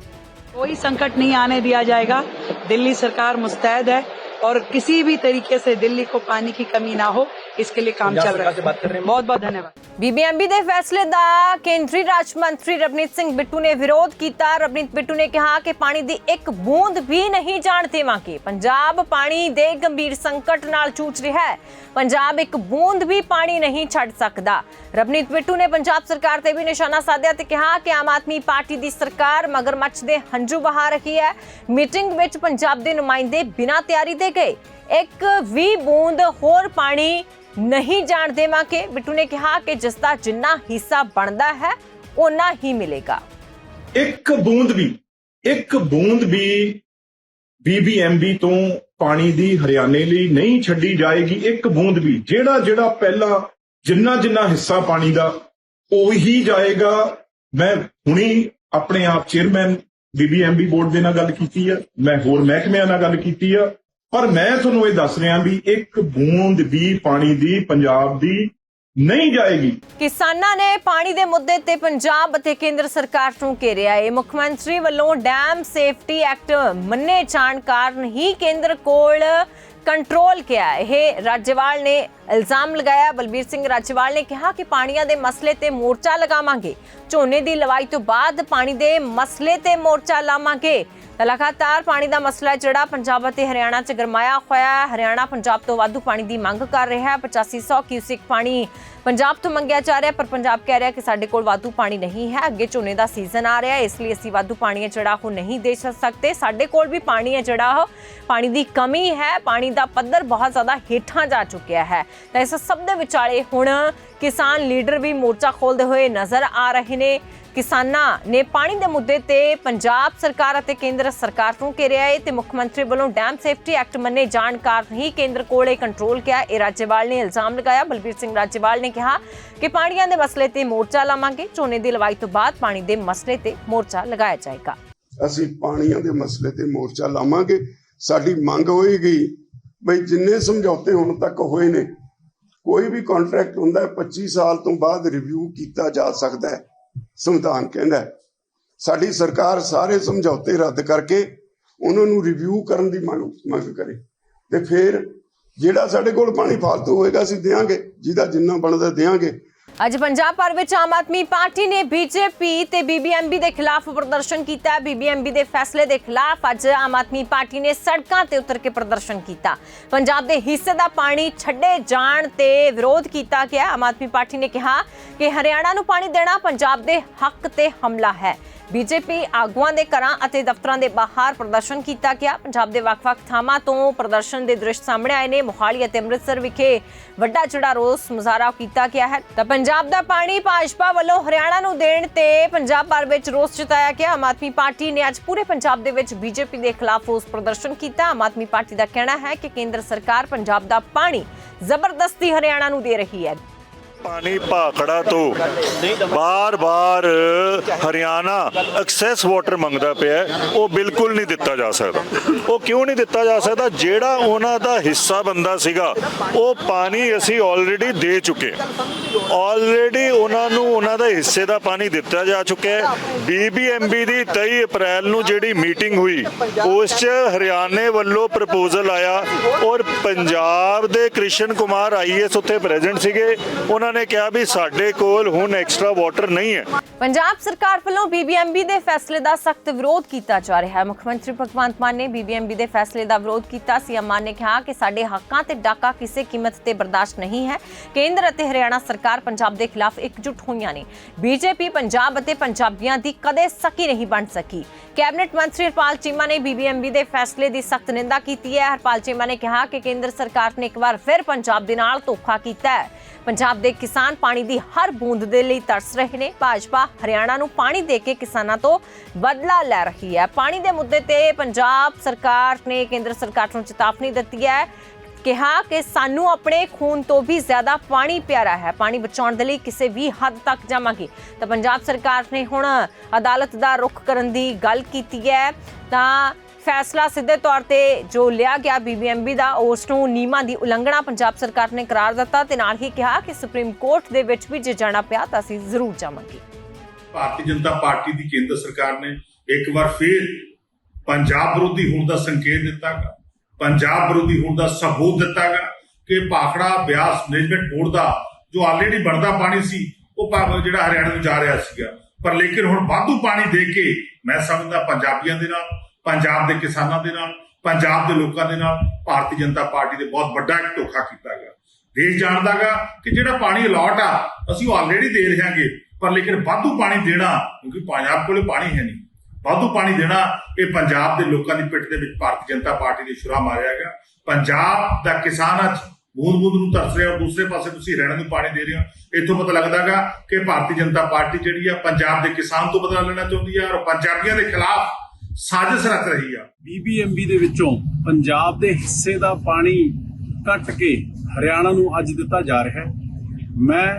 कोई संकट नहीं आने दिया जाएगा दिल्ली सरकार मुस्तैद है और किसी भी तरीके से दिल्ली को पानी की कमी ना हो इसके लिए काम चल रहा है बहुत बहुत धन्यवाद ਬੀਬੀਐਮਬੀ ਦੇ ਫੈਸਲੇ ਦਾ ਕੇਂਦਰੀ ਰਾਜ ਮੰਤਰੀ ਰਵਨੀਤ ਸਿੰਘ ਬਿੱਟੂ ਨੇ ਵਿਰੋਧ ਕੀਤਾ ਰਵਨੀਤ ਬਿੱਟੂ ਨੇ ਕਿਹਾ ਕਿ ਪਾਣੀ ਦੀ ਇੱਕ ਬੂੰਦ ਵੀ ਨਹੀਂ ਜਾਣ ਦੇਵਾਂਗੇ ਪੰਜਾਬ ਪਾਣੀ ਦੇ ਗੰਭੀਰ ਸੰਕਟ ਨਾਲ ਜੂਝ ਰਿਹਾ ਹੈ ਪੰਜਾਬ ਇੱਕ ਬੂੰਦ ਵੀ ਪਾਣੀ ਨਹੀਂ ਛੱਡ ਸਕਦਾ ਰਵਨੀਤ ਬਿੱਟੂ ਨੇ ਪੰਜਾਬ ਸਰਕਾਰ ਤੇ ਵੀ ਨਿਸ਼ਾਨਾ ਸਾਧਿਆ ਤੇ ਕਿਹਾ ਕਿ ਆਮ ਆਦਮੀ ਪਾਰਟੀ ਦੀ ਸਰਕਾਰ ਮਗਰਮੱਛ ਦੇ ਹੰਝੂ ਵਹਾ ਰਹੀ ਹੈ ਮੀਟਿੰਗ ਵਿੱਚ ਪੰਜਾਬ ਦੇ ਨੁਮਾਇੰਦੇ ਬਿਨਾਂ ਤਿਆਰੀ ਦੇ ਗਏ ਇੱਕ ਵੀ ਬੂੰਦ ਹੋਰ ਪਾਣੀ ਨਹੀਂ ਜਾਣ ਦੇਵਾਂਗੇ। ਬਿੱਟੂ ਨੇ ਕਿਹਾ ਕਿ ਜਿਸ ਦਾ ਜਿੰਨਾ ਹਿੱਸਾ ਬਣਦਾ ਹੈ, ਓਨਾ ਹੀ ਮਿਲੇਗਾ। ਇੱਕ ਬੂੰਦ ਵੀ, ਇੱਕ ਬੂੰਦ ਵੀ ਬੀਬੀਐਮਬੀ ਤੋਂ ਪਾਣੀ ਦੀ ਹਰਿਆਣੇ ਲਈ ਨਹੀਂ ਛੱਡੀ ਜਾਏਗੀ। ਇੱਕ ਬੂੰਦ ਵੀ, ਜਿਹੜਾ ਜਿਹੜਾ ਪਹਿਲਾਂ ਜਿੰਨਾ ਜਿੰਨਾ ਹਿੱਸਾ ਪਾਣੀ ਦਾ, ਉਹੀ ਜਾਏਗਾ। ਮੈਂ ਹੁਣੀ ਆਪਣੇ ਆਪ ਚੇਅਰਮੈਨ ਬੀਬੀਐਮਬੀ ਬੋਰਡ ਦੇ ਨਾਲ ਗੱਲ ਕੀਤੀ ਆ। ਮੈਂ ਹੋਰ ਮਹਿਕਮਿਆਂ ਨਾਲ ਗੱਲ ਕੀਤੀ ਆ। ਪਰ ਮੈਂ ਤੁਹਾਨੂੰ ਇਹ ਦੱਸ ਰਿਹਾ ਵੀ ਇੱਕ ਬੂੰਦ ਵੀ ਪਾਣੀ ਦੀ, ਪੰਜਾਬ ਦੀ ਨਹੀਂ ਜਾਏਗੀ। ਕਿਸਾਨਾਂ ਨੇ ਪਾਣੀ ਦੇ ਮੁੱਦੇ ਤੇ ਪੰਜਾਬ ਅਤੇ ਕੇਂਦਰ ਸਰਕਾਰ ਨੂੰ ਘੇਰਿਆ ਹੈ ਮੁੱਖ ਮੰਤਰੀ ਵੱਲੋਂ ਡੈਮ ਸੇਫਟੀ ਐਕਟ ਮੰਨੇ ਜਾਣ ਕਾਰਨ ਹੀ ਕੇਂਦਰ ਕੋਲ ਕੰਟਰੋਲ ਕਿਹਾ ਇਹ ਰਾਜੇਵਾਲ ਨੇ ਇਲਜ਼ਾਮ ਲਗਾਇਆ। ਬਲਬੀਰ ਸਿੰਘ ਰਾਜੇਵਾਲ ਨੇ ਕਿਹਾ ਕਿ ਪਾਣੀਆਂ ਦੇ ਮਸਲੇ ਤੇ ਮੋਰਚਾ ਲਗਾਵਾਂਗੇ। ਝੋਨੇ ਦੀ ਲਵਾਈ ਤੋਂ ਬਾਅਦ ਪਾਣੀ ਦੇ ਮਸਲੇ ਤੇ ਮੋਰਚਾ ਲਾਵਾਂਗੇ। ਤਾਂ ਲਗਾਤਾਰ ਪਾਣੀ ਦਾ ਮਸਲਾ ਜਿਹੜਾ ਪੰਜਾਬ ਅਤੇ ਹਰਿਆਣਾ 'ਚ ਗਰਮਾਇਆ ਹੋਇਆ ਹੈ। ਹਰਿਆਣਾ ਪੰਜਾਬ ਤੋਂ ਵਾਧੂ ਪਾਣੀ ਦੀ ਮੰਗ ਕਰ ਰਿਹਾ ਹੈ। 8500 ਕਿਊਸਿਕ ਪਾਣੀ ਪੰਜਾਬ ਤੋਂ ਮੰਗਿਆ ਜਾ ਰਿਹਾ ਪਰ ਪੰਜਾਬ ਕਹਿ ਰਿਹਾ ਕਿ ਸਾਡੇ ਕੋਲ ਵਾਧੂ ਪਾਣੀ ਨਹੀਂ ਹੈ। ਅੱਗੇ ਝੋਨੇ ਦਾ ਸੀਜ਼ਨ ਆ ਰਿਹਾ ਇਸ ਲਈ ਅਸੀਂ ਵਾਧੂ ਪਾਣੀ ਹੈ ਜਿਹੜਾ ਉਹ ਨਹੀਂ ਦੇ ਸਕਦੇ। ਸਾਡੇ ਕੋਲ ਵੀ ਪਾਣੀ ਹੈ ਜਿਹੜਾ ਉਹ, ਪਾਣੀ ਦੀ ਕਮੀ ਹੈ। ਪਾਣੀ ਦਾ ਪੱਧਰ ਬਹੁਤ ਜ਼ਿਆਦਾ ਹੇਠਾਂ ਜਾ ਚੁੱਕਿਆ ਹੈ। ਤਾਂ ਇਸ ਸਭ ਦੇ ਵਿਚਾਲੇ ਹੁਣ ਕਿਸਾਨ ਲੀਡਰ ਵੀ ਮੋਰਚਾ ਖੋਲਦੇ ਹੋਏ ਨਜ਼ਰ ਆ ਰਹੇ ਨੇ। ਕਿਸਾਨਾਂ ਨੇ ਪਾਣੀ ਦੇ ਮੁੱਦੇ ਤੇ ਪੰਜਾਬ ਸਰਕਾਰ ਅਤੇ ਕੇਂਦਰ ਸਰਕਾਰ ਨੂੰ ਘੇਰਿਆ ਹੈ ਤੇ ਮੁੱਖ ਮੰਤਰੀ ਵੱਲੋਂ ਡੈਮ ਸੇਫਟੀ ਐਕਟ ਮੰਨੇ ਜਾਣ ਕਾਰਨ ਹੀ ਕੇਂਦਰ ਕੋਲ ਇਹ ਕੰਟਰੋਲ ਕਿਹਾ। ਇਹ ਰਾਜੇਵਾਲ ਨੇ ਇਲਜ਼ਾਮ ਲਗਾਇਆ। ਬਲਬੀਰ ਸਿੰਘ ਰਾਜੇਵਾਲ ਨੇ ਕਿਹਾ ਕਿ ਪਾਣੀਆਂ ਦੇ ਮਸਲੇ ਤੇ ਮੋਰਚਾ ਲਾਵਾਂਗੇ। ਝੋਨੇ ਦੀ ਲਵਾਈ ਤੋਂ ਬਾਅਦ ਪਾਣੀ ਦੇ ਮਸਲੇ ਤੇ ਮੋਰਚਾ ਲਗਾਇਆ ਜਾਏਗਾ। ਅਸੀਂ ਪਾਣੀਆਂ ਦੇ ਮਸਲੇ ਤੇ ਮੋਰਚਾ ਲਾਵਾਂਗੇ। ਸਾਡੀ ਮੰਗ ਹੋਏਗੀ ਬਈ ਜਿੰਨੇ ਸਮਝੌਤੇ ਹੁਣ ਤੱਕ ਹੋਏ ਨੇ ਕੋਈ ਵੀ ਕੰਟਰੈਕਟ ਹੁੰਦਾ ਹੈ 25 ਸਾਲ ਤੋਂ ਬਾਅਦ ਰਿਵਿਊ ਕੀਤਾ ਜਾ ਸਕਦਾ ਹੈ, ਸੰਵਿਧਾਨ ਕਹਿੰਦਾ ਹੈ। ਸਾਡੀ ਸਰਕਾਰ ਸਾਰੇ ਸਮਝੌਤੇ ਰੱਦ ਕਰਕੇ ਉਹਨਾਂ ਨੂੰ ਰਿਵਿਊ ਕਰਨ ਦੀ ਮੰਗ ਮੰਗ ਕਰੇ। ਤੇ ਫਿਰ ਜਿਹੜਾ ਸਾਡੇ ਕੋਲ ਪਾਣੀ ਫਾਲਤੂ ਹੋਏਗਾ, ਅਸੀਂ ਦੇਵਾਂਗੇ ਜਿਹਦਾ ਜਿੰਨਾ ਬਣਦਾ ਦੇਵਾਂਗੇ ਅੱਜ ਪੰਜਾਬ ਭਰ ਵਿੱਚ ਆਮ ਆਦਮੀ ਪਾਰਟੀ ਨੇ ਬੀਜੇਪੀ ਤੇ ਬੀਬੀਐਮਬੀ ਦੇ ਖਿਲਾਫ ਪ੍ਰਦਰਸ਼ਨ ਕੀਤਾ। ਬੀਬੀਐਮਬੀ ਦੇ ਫੈਸਲੇ ਦੇ ਖਿਲਾਫ ਅੱਜ ਆਮ ਆਦਮੀ ਪਾਰਟੀ ਨੇ ਸੜਕਾਂ ਤੇ ਉਤਰ ਕੇ ਪ੍ਰਦਰਸ਼ਨ ਕੀਤਾ। ਪੰਜਾਬ ਦੇ ਹਿੱਸੇ ਦਾ ਪਾਣੀ ਛੱਡੇ ਜਾਣ ਤੇ ਵਿਰੋਧ ਕੀਤਾ ਗਿਆ। ਆਮ ਆਦਮੀ ਪਾਰਟੀ ਨੇ ਕਿਹਾ ਕਿ ਹਰਿਆਣਾ ਨੂੰ ਪਾਣੀ ਦੇਣਾ ਪੰਜਾਬ ਦੇ ਹੱਕ ਤੇ ਹਮਲਾ ਹੈ। ਬੀਜੇਪੀ ਆਗੂਆਂ ਦੇ ਘਰਾਂ ਅਤੇ ਦਫ਼ਤਰਾਂ ਦੇ ਬਾਹਰ ਪ੍ਰਦਰਸ਼ਨ ਕੀਤਾ ਗਿਆ। ਪੰਜਾਬ ਦੇ ਵੱਖ-ਵੱਖ ਥਾਵਾਂ ਤੋਂ ਪ੍ਰਦਰਸ਼ਨ ਦੇ ਦ੍ਰਿਸ਼ ਸਾਹਮਣੇ ਆਏ ਨੇ। ਮੋਹਾਲੀ ਅਤੇ ਅੰਮ੍ਰਿਤਸਰ ਵਿਖੇ ਵੱਡਾ ਜਿਹੜਾ ਰੋਸ ਮੁਜ਼ਾਹਰਾ ਕੀਤਾ ਗਿਆ ਹੈ। ਤਾਂ ਪੰਜਾਬ ਦਾ ਪਾਣੀ ਭਾਜਪਾ ਵੱਲੋਂ ਹਰਿਆਣਾ ਨੂੰ ਦੇਣ ਤੇ ਪੰਜਾਬ ਭਰ ਵਿੱਚ ਰੋਸ ਜਤਾਇਆ ਗਿਆ। ਆਮ ਆਦਮੀ ਪਾਰਟੀ ਨੇ ਅੱਜ ਪੂਰੇ ਪੰਜਾਬ ਦੇ ਵਿੱਚ ਬੀਜੇਪੀ ਦੇ ਖਿਲਾਫ ਰੋਸ ਪ੍ਰਦਰਸ਼ਨ ਕੀਤਾ। ਆਮ ਆਦਮੀ ਪਾਰਟੀ ਦਾ ਕਹਿਣਾ ਹੈ ਕਿ ਕੇਂਦਰ ਸਰਕਾਰ ਪੰਜਾਬ ਦਾ ਪਾਣੀ ਜ਼ਬਰਦਸਤੀ ਹਰਿਆਣਾ ਨੂੰ ਦੇ ਰਹੀ ਹੈ। ਪਾਣੀ ਭਾਖੜਾ ਤੋਂ ਬਾਰ-ਬਾਰ ਹਰਿਆਣਾ ਐਕਸੈਸ ਵਾਟਰ ਮੰਗਦਾ ਪਿਆ ਉਹ ਬਿਲਕੁਲ ਨਹੀਂ ਦਿੱਤਾ ਜਾ ਸਕਦਾ। ਉਹ ਕਿਉਂ ਨਹੀਂ ਦਿੱਤਾ ਜਾ ਸਕਦਾ? ਜਿਹੜਾ ਉਹਨਾਂ ਦਾ ਹਿੱਸਾ ਬੰਦਾ ਸੀਗਾ, ਉਹ ਪਾਣੀ ਅਸੀਂ ਆਲਰੇਡੀ ਦੇ ਚੁੱਕੇ ਆਲਰੇਡੀ ਉਹਨਾਂ ਨੂੰ ਉਹਨਾਂ ਦੇ ਹਿੱਸੇ ਦਾ ਪਾਣੀ ਦਿੱਤਾ ਜਾ ਚੁੱਕਿਆ ਹੈ। ਬੀਬੀਐਮਬੀ ਦੀ 23 ਅਪ੍ਰੈਲ ਨੂੰ ਜਿਹੜੀ ਮੀਟਿੰਗ ਹੋਈ, ਉਸ 'ਚ ਹਰਿਆਣੇ ਵੱਲੋਂ ਪ੍ਰਪੋਜ਼ਲ ਆਇਆ ਔਰ ਪੰਜਾਬ ਦੇ ਕ੍ਰਿਸ਼ਨ ਕੁਮਾਰ ਆਈਐਸ ਉੱਥੇ ਪ੍ਰੈਜ਼ੈਂਟ ਸੀਗੇ। ਉਹਨਾਂ ਨੇ ਕਿਹਾ ਵੀ ਸਾਡੇ ਕੋਲ ਹੁਣ ਐਕਸਟਰਾ ਵਾਟਰ ਨਹੀਂ ਹੈ। ਪੰਜਾਬ ਸਰਕਾਰ ਵੱਲੋਂ ਬੀਬੀਐਮਬੀ ਦੇ ਫੈਸਲੇ ਦਾ ਸਖਤ ਵਿਰੋਧ ਕੀਤਾ ਜਾ ਰਿਹਾ ਹੈ। ਮੁੱਖ ਮੰਤਰੀ ਭਗਵੰਤ ਮਾਨ ਨੇ ਬੀਬੀਐਮਬੀ ਦੇ ਫੈਸਲੇ ਦਾ ਵਿਰੋਧ ਕੀਤਾ। ਸੀਐਮ ਮਾਨ ਨੇ ਕਿਹਾ ਕਿ ਸਾਡੇ ਹੱਕਾਂ ਤੇ ਡਾਕਾ ਕਿਸੇ ਕੀਮਤ ਤੇ ਬਰਦਾਸ਼ਤ ਨਹੀਂ ਹੈ। ਕੇਂਦਰ ਅਤੇ ਹਰਿਆਣਾ ਸਰਕਾਰ ਪੰਜਾਬ ਦੇ ਖਿਲਾਫ ਇਕਜੁੱਟ ਹੋਈਆਂ ਨੇ। ਬੀਜੇਪੀ ਪੰਜਾਬ ਅਤੇ ਪੰਜਾਬੀਆਂ ਦੀ ਕਦੇ ਸਕੀ ਨਹੀਂ ਬਣ ਸਕੀ। ਕੈਬਨਿਟ ਮੰਤਰੀ ਹਰਪਾਲ ਚੀਮਾ ਨੇ ਬੀਬੀਐਮਬੀ ਦੇ ਫੈਸਲੇ ਦੀ ਸਖਤ ਨਿੰਦਾ ਕੀਤੀ ਹੈ। ਹਰਪਾਲ ਚੀਮਾ ਨੇ ਕਿਹਾ ਕਿ ਕੇਂਦਰ ਸਰਕਾਰ ਨੇ ਇੱਕ ਵਾਰ ਫਿਰ ਪੰਜਾਬ ਦੇ ਨਾਲ ਧੋਖਾ ਕੀਤਾ ਹੈ। ਪੰਜਾਬ ਦੇ ਕਿਸਾਨ ਪਾਣੀ ਦੀ ਹਰ ਬੂੰਦ ਦੇ ਲਈ ਤਰਸ ਰਹੇ ਨੇ। ਭਾਜਪਾ ਹਰਿਆਣਾ ਨੂੰ ਪਾਣੀ ਦੇ ਕੇ ਕਿਸਾਨਾਂ ਤੋਂ ਬਦਲਾ ਲੈ ਰਹੀ ਹੈ। ਪਾਣੀ ਦੇ ਮੁੱਦੇ ਤੇ ਪੰਜਾਬ ਸਰਕਾਰ ਨੇ, ਕੇਂਦਰ ਸਰਕਾਰ ਨੂੰ ਚੇਤਾਵਨੀ ਦਿੱਤੀ ਹੈ। ਕਿਹਾ ਕਿ ਸਾਨੂੰ ਆਪਣੇ ਖੂਨ ਤੋਂ ਵੀ ਜ਼ਿਆਦਾ ਪਾਣੀ ਪਿਆਰਾ ਹੈ। ਪਾਣੀ ਬਚਾਉਣ ਦੇ ਲਈ ਕਿਸੇ ਵੀ ਹੱਦ ਤੱਕ ਜਾਵਾਂਗੇ। ਤਾਂ ਪੰਜਾਬ ਸਰਕਾਰ ਨੇ ਹੁਣ ਅਦਾਲਤ ਦਾ ਰੁਖ ਕਰਨ ਦੀ ਗੱਲ ਕੀਤੀ ਹੈ। ਤਾਂ ਫੈਸਲਾ ਸਿੱਧੇ ਤੌਰ ਤੇ ਜੋ ਲਿਆ ਗਿਆ ਬੀਬੀਐਮਬੀ ਦਾ, ਉਸ ਨੂੰ ਨੀਮਾਂ ਦੀ ਉਲੰਘਣਾ ਪੰਜਾਬ ਸਰਕਾਰ ਨੇ ਕਰਾਰ ਦਿੱਤਾ ਤੇ ਨਾਲ ਹੀ ਕਿਹਾ ਕਿ ਸੁਪਰੀਮ ਕੋਰਟ ਦੇ ਵਿੱਚ ਵੀ ਜੇ ਜਾਣਾ ਪਿਆ ਤਾਂ ਅਸੀਂ ਜ਼ਰੂਰ ਜਾਵਾਂਗੇ। ਭਾਰਤੀ ਜਨਤਾ ਪਾਰਟੀ ਦੀ ਕੇਂਦਰ ਸਰਕਾਰ ਨੇ ਇੱਕ ਵਾਰ ਫਿਰ ਪੰਜਾਬ ਵਿਰੋਧੀ ਹੋਣ ਦਾ ਸੰਕੇਤ ਦਿੱਤਾਗਾ। ਪੰਜਾਬ ਵਿਰੋਧੀ ਹੋਣ ਦਾ ਸਬੂਤ ਦਿੱਤਾਗਾ ਕਿ ਭਾਖੜਾ ਬਿਆਸ ਮੈਨੇਜਮੈਂਟ ਬੋਰਡ ਦਾ ਜੋ ਆਲਰੇਡੀ ਬਣਦਾ ਪਾਣੀ ਸੀ, ਉਹ ਜਿਹੜਾ ਹਰਿਆਣਾ ਨੂੰ ਜਾ ਰਿਹਾ ਸੀਗਾ। ਪਰ ਲੇਕਿਨ ਹੁਣ ਵਾਧੂ ਪਾਣੀ ਦੇ ਕੇ ਮੈਂ ਸਮਝਦਾ ਪੰਜਾਬੀਆਂ ਦੇ ਨਾਲ ਪੰਜਾਬ ਦੇ ਕਿਸਾਨਾਂ ਦੇ ਨਾਲ, ਪੰਜਾਬ ਦੇ ਲੋਕਾਂ ਦੇ ਨਾਲ, ਭਾਰਤੀ ਜਨਤਾ ਪਾਰਟੀ ਦੇ ਬਹੁਤ ਵੱਡਾ ਇੱਕ ਧੋਖਾ ਕੀਤਾ ਗਿਆ। ਦੇਸ਼ ਜਾਣਦਾਗਾ ਕਿ ਜਿਹੜਾ ਪਾਣੀ ਅਲਾਟ ਆ, ਅਸੀਂ ਉਹ ਆਲਰੇਡੀ ਦੇ ਰਹਾਂਗੇ ਪਰ ਲੇਕਿਨ ਵਾਧੂ ਪਾਣੀ ਦੇਣਾ, ਕਿਉਂਕਿ ਪੰਜਾਬ ਕੋਲੇ ਪਾਣੀ ਹੈ ਨਹੀਂ। ਵਾਧੂ ਪਾਣੀ ਦੇਣਾ, ਇਹ ਪੰਜਾਬ ਦੇ ਲੋਕਾਂ ਦੀ ਪਿੱਠ ਦੇ ਵਿੱਚ ਭਾਰਤੀ ਜਨਤਾ ਪਾਰਟੀ ਨੇ ਛੁਰਾ ਮਾਰਿਆ ਗਿਆ ਪੰਜਾਬ ਦਾ ਕਿਸਾਨ ਅੱਜ ਬੂੰਦ ਬੂੰਦ ਨੂੰ ਤਰਸ ਰਿਹਾ ਔਰ ਦੂਸਰੇ ਪਾਸੇ ਤੁਸੀਂ ਰਹਿਣ ਨੂੰ ਪਾਣੀ ਦੇ ਰਹੇ ਹੋ। ਇੱਥੋਂ ਪਤਾ ਲੱਗਦਾਗਾ ਕਿ ਭਾਰਤੀ ਜਨਤਾ ਪਾਰਟੀ ਜਿਹੜੀ ਆ, ਪੰਜਾਬ ਦੇ ਕਿਸਾਨ ਤੋਂ ਬਦਲਾ ਲੈਣਾ ਚਾਹੁੰਦੀ ਆ ਔਰ ਪੰਜਾਬੀਆਂ ਦੇ ਖਿਲਾਫ ਸਾਜ਼ਿਸ਼ ਰਚ ਰਹੀ ਆ। ਬੀਬੀਐਮਬੀ ਦੇ ਵਿੱਚੋਂ ਪੰਜਾਬ ਦੇ ਹਿੱਸੇ ਦਾ ਪਾਣੀ ਕੱਟ ਕੇ ਹਰਿਆਣਾ ਨੂੰ ਅੱਜ ਦਿੱਤਾ ਜਾ ਰਿਹਾ ਹੈ। ਮੈਂ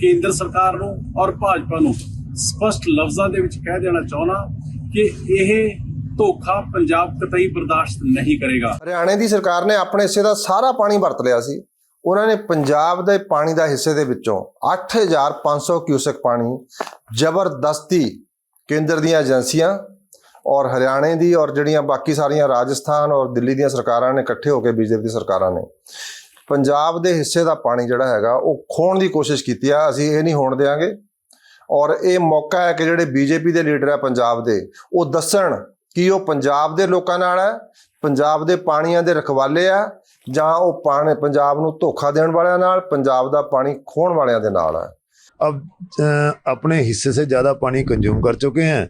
ਕੇਂਦਰ ਸਰਕਾਰ ਨੂੰ ਔਰ ਭਾਜਪਾ ਨੂੰ ਸਪਸ਼ਟ ਲਫ਼ਜ਼ਾਂ ਦੇ ਵਿੱਚ ਕਹਿ ਦੇਣਾ ਚਾਹੁੰਦਾ ਕਿ ਇਹ ਧੋਖਾ ਪੰਜਾਬ ਕਤਈ ਬਰਦਾਸ਼ਤ ਨਹੀਂ ਕਰੇਗਾ। ਹਰਿਆਣੇ ਦੀ ਸਰਕਾਰ ਨੇ ਆਪਣੇ ਹਿੱਸੇ ਦਾ ਸਾਰਾ ਪਾਣੀ ਵਰਤ ਲਿਆ ਸੀ। ਉਹਨਾਂ ਨੇ ਪੰਜਾਬ ਦੇ ਪਾਣੀ ਦਾ ਹਿੱਸੇ ਦੇ ਵਿੱਚੋਂ 8500 ਕਿਊਸੈਕ ਪਾਣੀ ਜ਼ਬਰਦਸਤੀ ਕੇਂਦਰ ਦੀਆਂ ਏਜੰਸੀਆਂ ਔਰ ਹਰਿਆਣੇ ਦੀ ਔਰ ਜਿਹੜੀਆਂ ਬਾਕੀ ਸਾਰੀਆਂ ਰਾਜਸਥਾਨ ਔਰ ਦਿੱਲੀ ਦੀਆਂ ਸਰਕਾਰਾਂ ਨੇ ਇਕੱਠੇ ਹੋ ਕੇ ਬੀਜੇਪੀ ਦੀ ਸਰਕਾਰਾਂ ਨੇ ਪੰਜਾਬ ਦੇ ਹਿੱਸੇ ਦਾ ਪਾਣੀ ਜਿਹੜਾ ਹੈਗਾ ਉਹ ਖੋਣ ਦੀ ਕੋਸ਼ਿਸ਼ ਕੀਤੀ ਆ ਅਸੀਂ ਇਹ ਨਹੀਂ ਹੋਣ ਦੇਵਾਂਗੇ ਔਰ ਇਹ ਮੌਕਾ ਹੈ ਕਿ ਜਿਹੜੇ ਬੀਜੇਪੀ ਦੇ ਲੀਡਰ ਆ ਪੰਜਾਬ ਦੇ ਉਹ ਦੱਸਣ ਕਿ ਉਹ ਪੰਜਾਬ ਦੇ ਲੋਕਾਂ ਨਾਲ ਹੈ ਪੰਜਾਬ ਦੇ ਪਾਣੀਆਂ ਦੇ ਰਖਵਾਲੇ ਆ ਜਾਂ ਉਹ ਪਾਣੀ ਪੰਜਾਬ ਨੂੰ ਧੋਖਾ ਦੇਣ ਵਾਲਿਆਂ ਨਾਲ ਪੰਜਾਬ ਦਾ ਪਾਣੀ ਖੋਣ ਵਾਲਿਆਂ ਦੇ ਨਾਲ ਹੈ अब अ, अपने हिस्से से ज़्यादा पानी कंज्यूम कर चुके हैं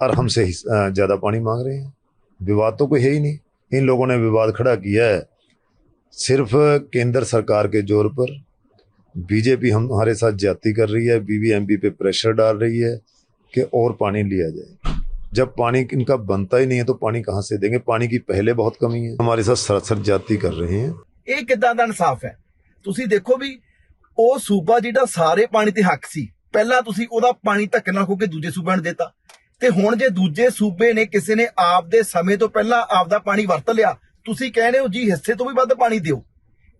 और हमसे हिस- अ, ज़्यादा पानी मांग रहे हैं विवाद तो कोई है ही नहीं इन लोगों ने विवाद खड़ा किया है सिर्फ केंद्र सरकार के जोर पर बीजेपी हम हमारे साथ ज्यादती कर रही है बीबीएमबी पे प्रेशर डाल रही है कि और पानी लिया जाए जब पानी इनका बनता ही नहीं है तो पानी कहाँ से देंगे पानी की पहले बहुत कमी है हमारे साथ सरासर ज्यादती कर रहे हैं ਇਹ ਕਿੱਦਾਂ ਦਾ ਇਨਸਾਫ ਹੈ ਤੁਸੀਂ ਦੇਖੋ ਵੀ ਉਹ ਸੂਬਾ ਜਿਹੜਾ ਸਾਰੇ ਪਾਣੀ ਤੇ ਹੱਕ ਸੀ ਪਹਿਲਾਂ ਤੁਸੀਂ ਉਹਦਾ ਪਾਣੀ ਧੱਕੇ ਨਾਲ ਖੋ ਕੇ ਦੂਜੇ ਸੂਬਿਆਂ ਨੂੰ ਦੇਤਾ ਤੇ ਹੁਣ ਜੇ ਦੂਜੇ ਸੂਬੇ ਨੇ ਕਿਸੇ ਨੇ ਆਪ ਦੇ ਸਮੇਂ ਤੋਂ ਪਹਿਲਾਂ ਆਪ ਦਾ ਪਾਣੀ ਵਰਤ ਲਿਆ, ਤੁਸੀਂ ਕਹਿ ਰਹੇ ਹੋ ਜੀ ਹਿੱਸੇ ਤੋਂ ਵੀ ਵੱਧ ਪਾਣੀ ਦਿਓ।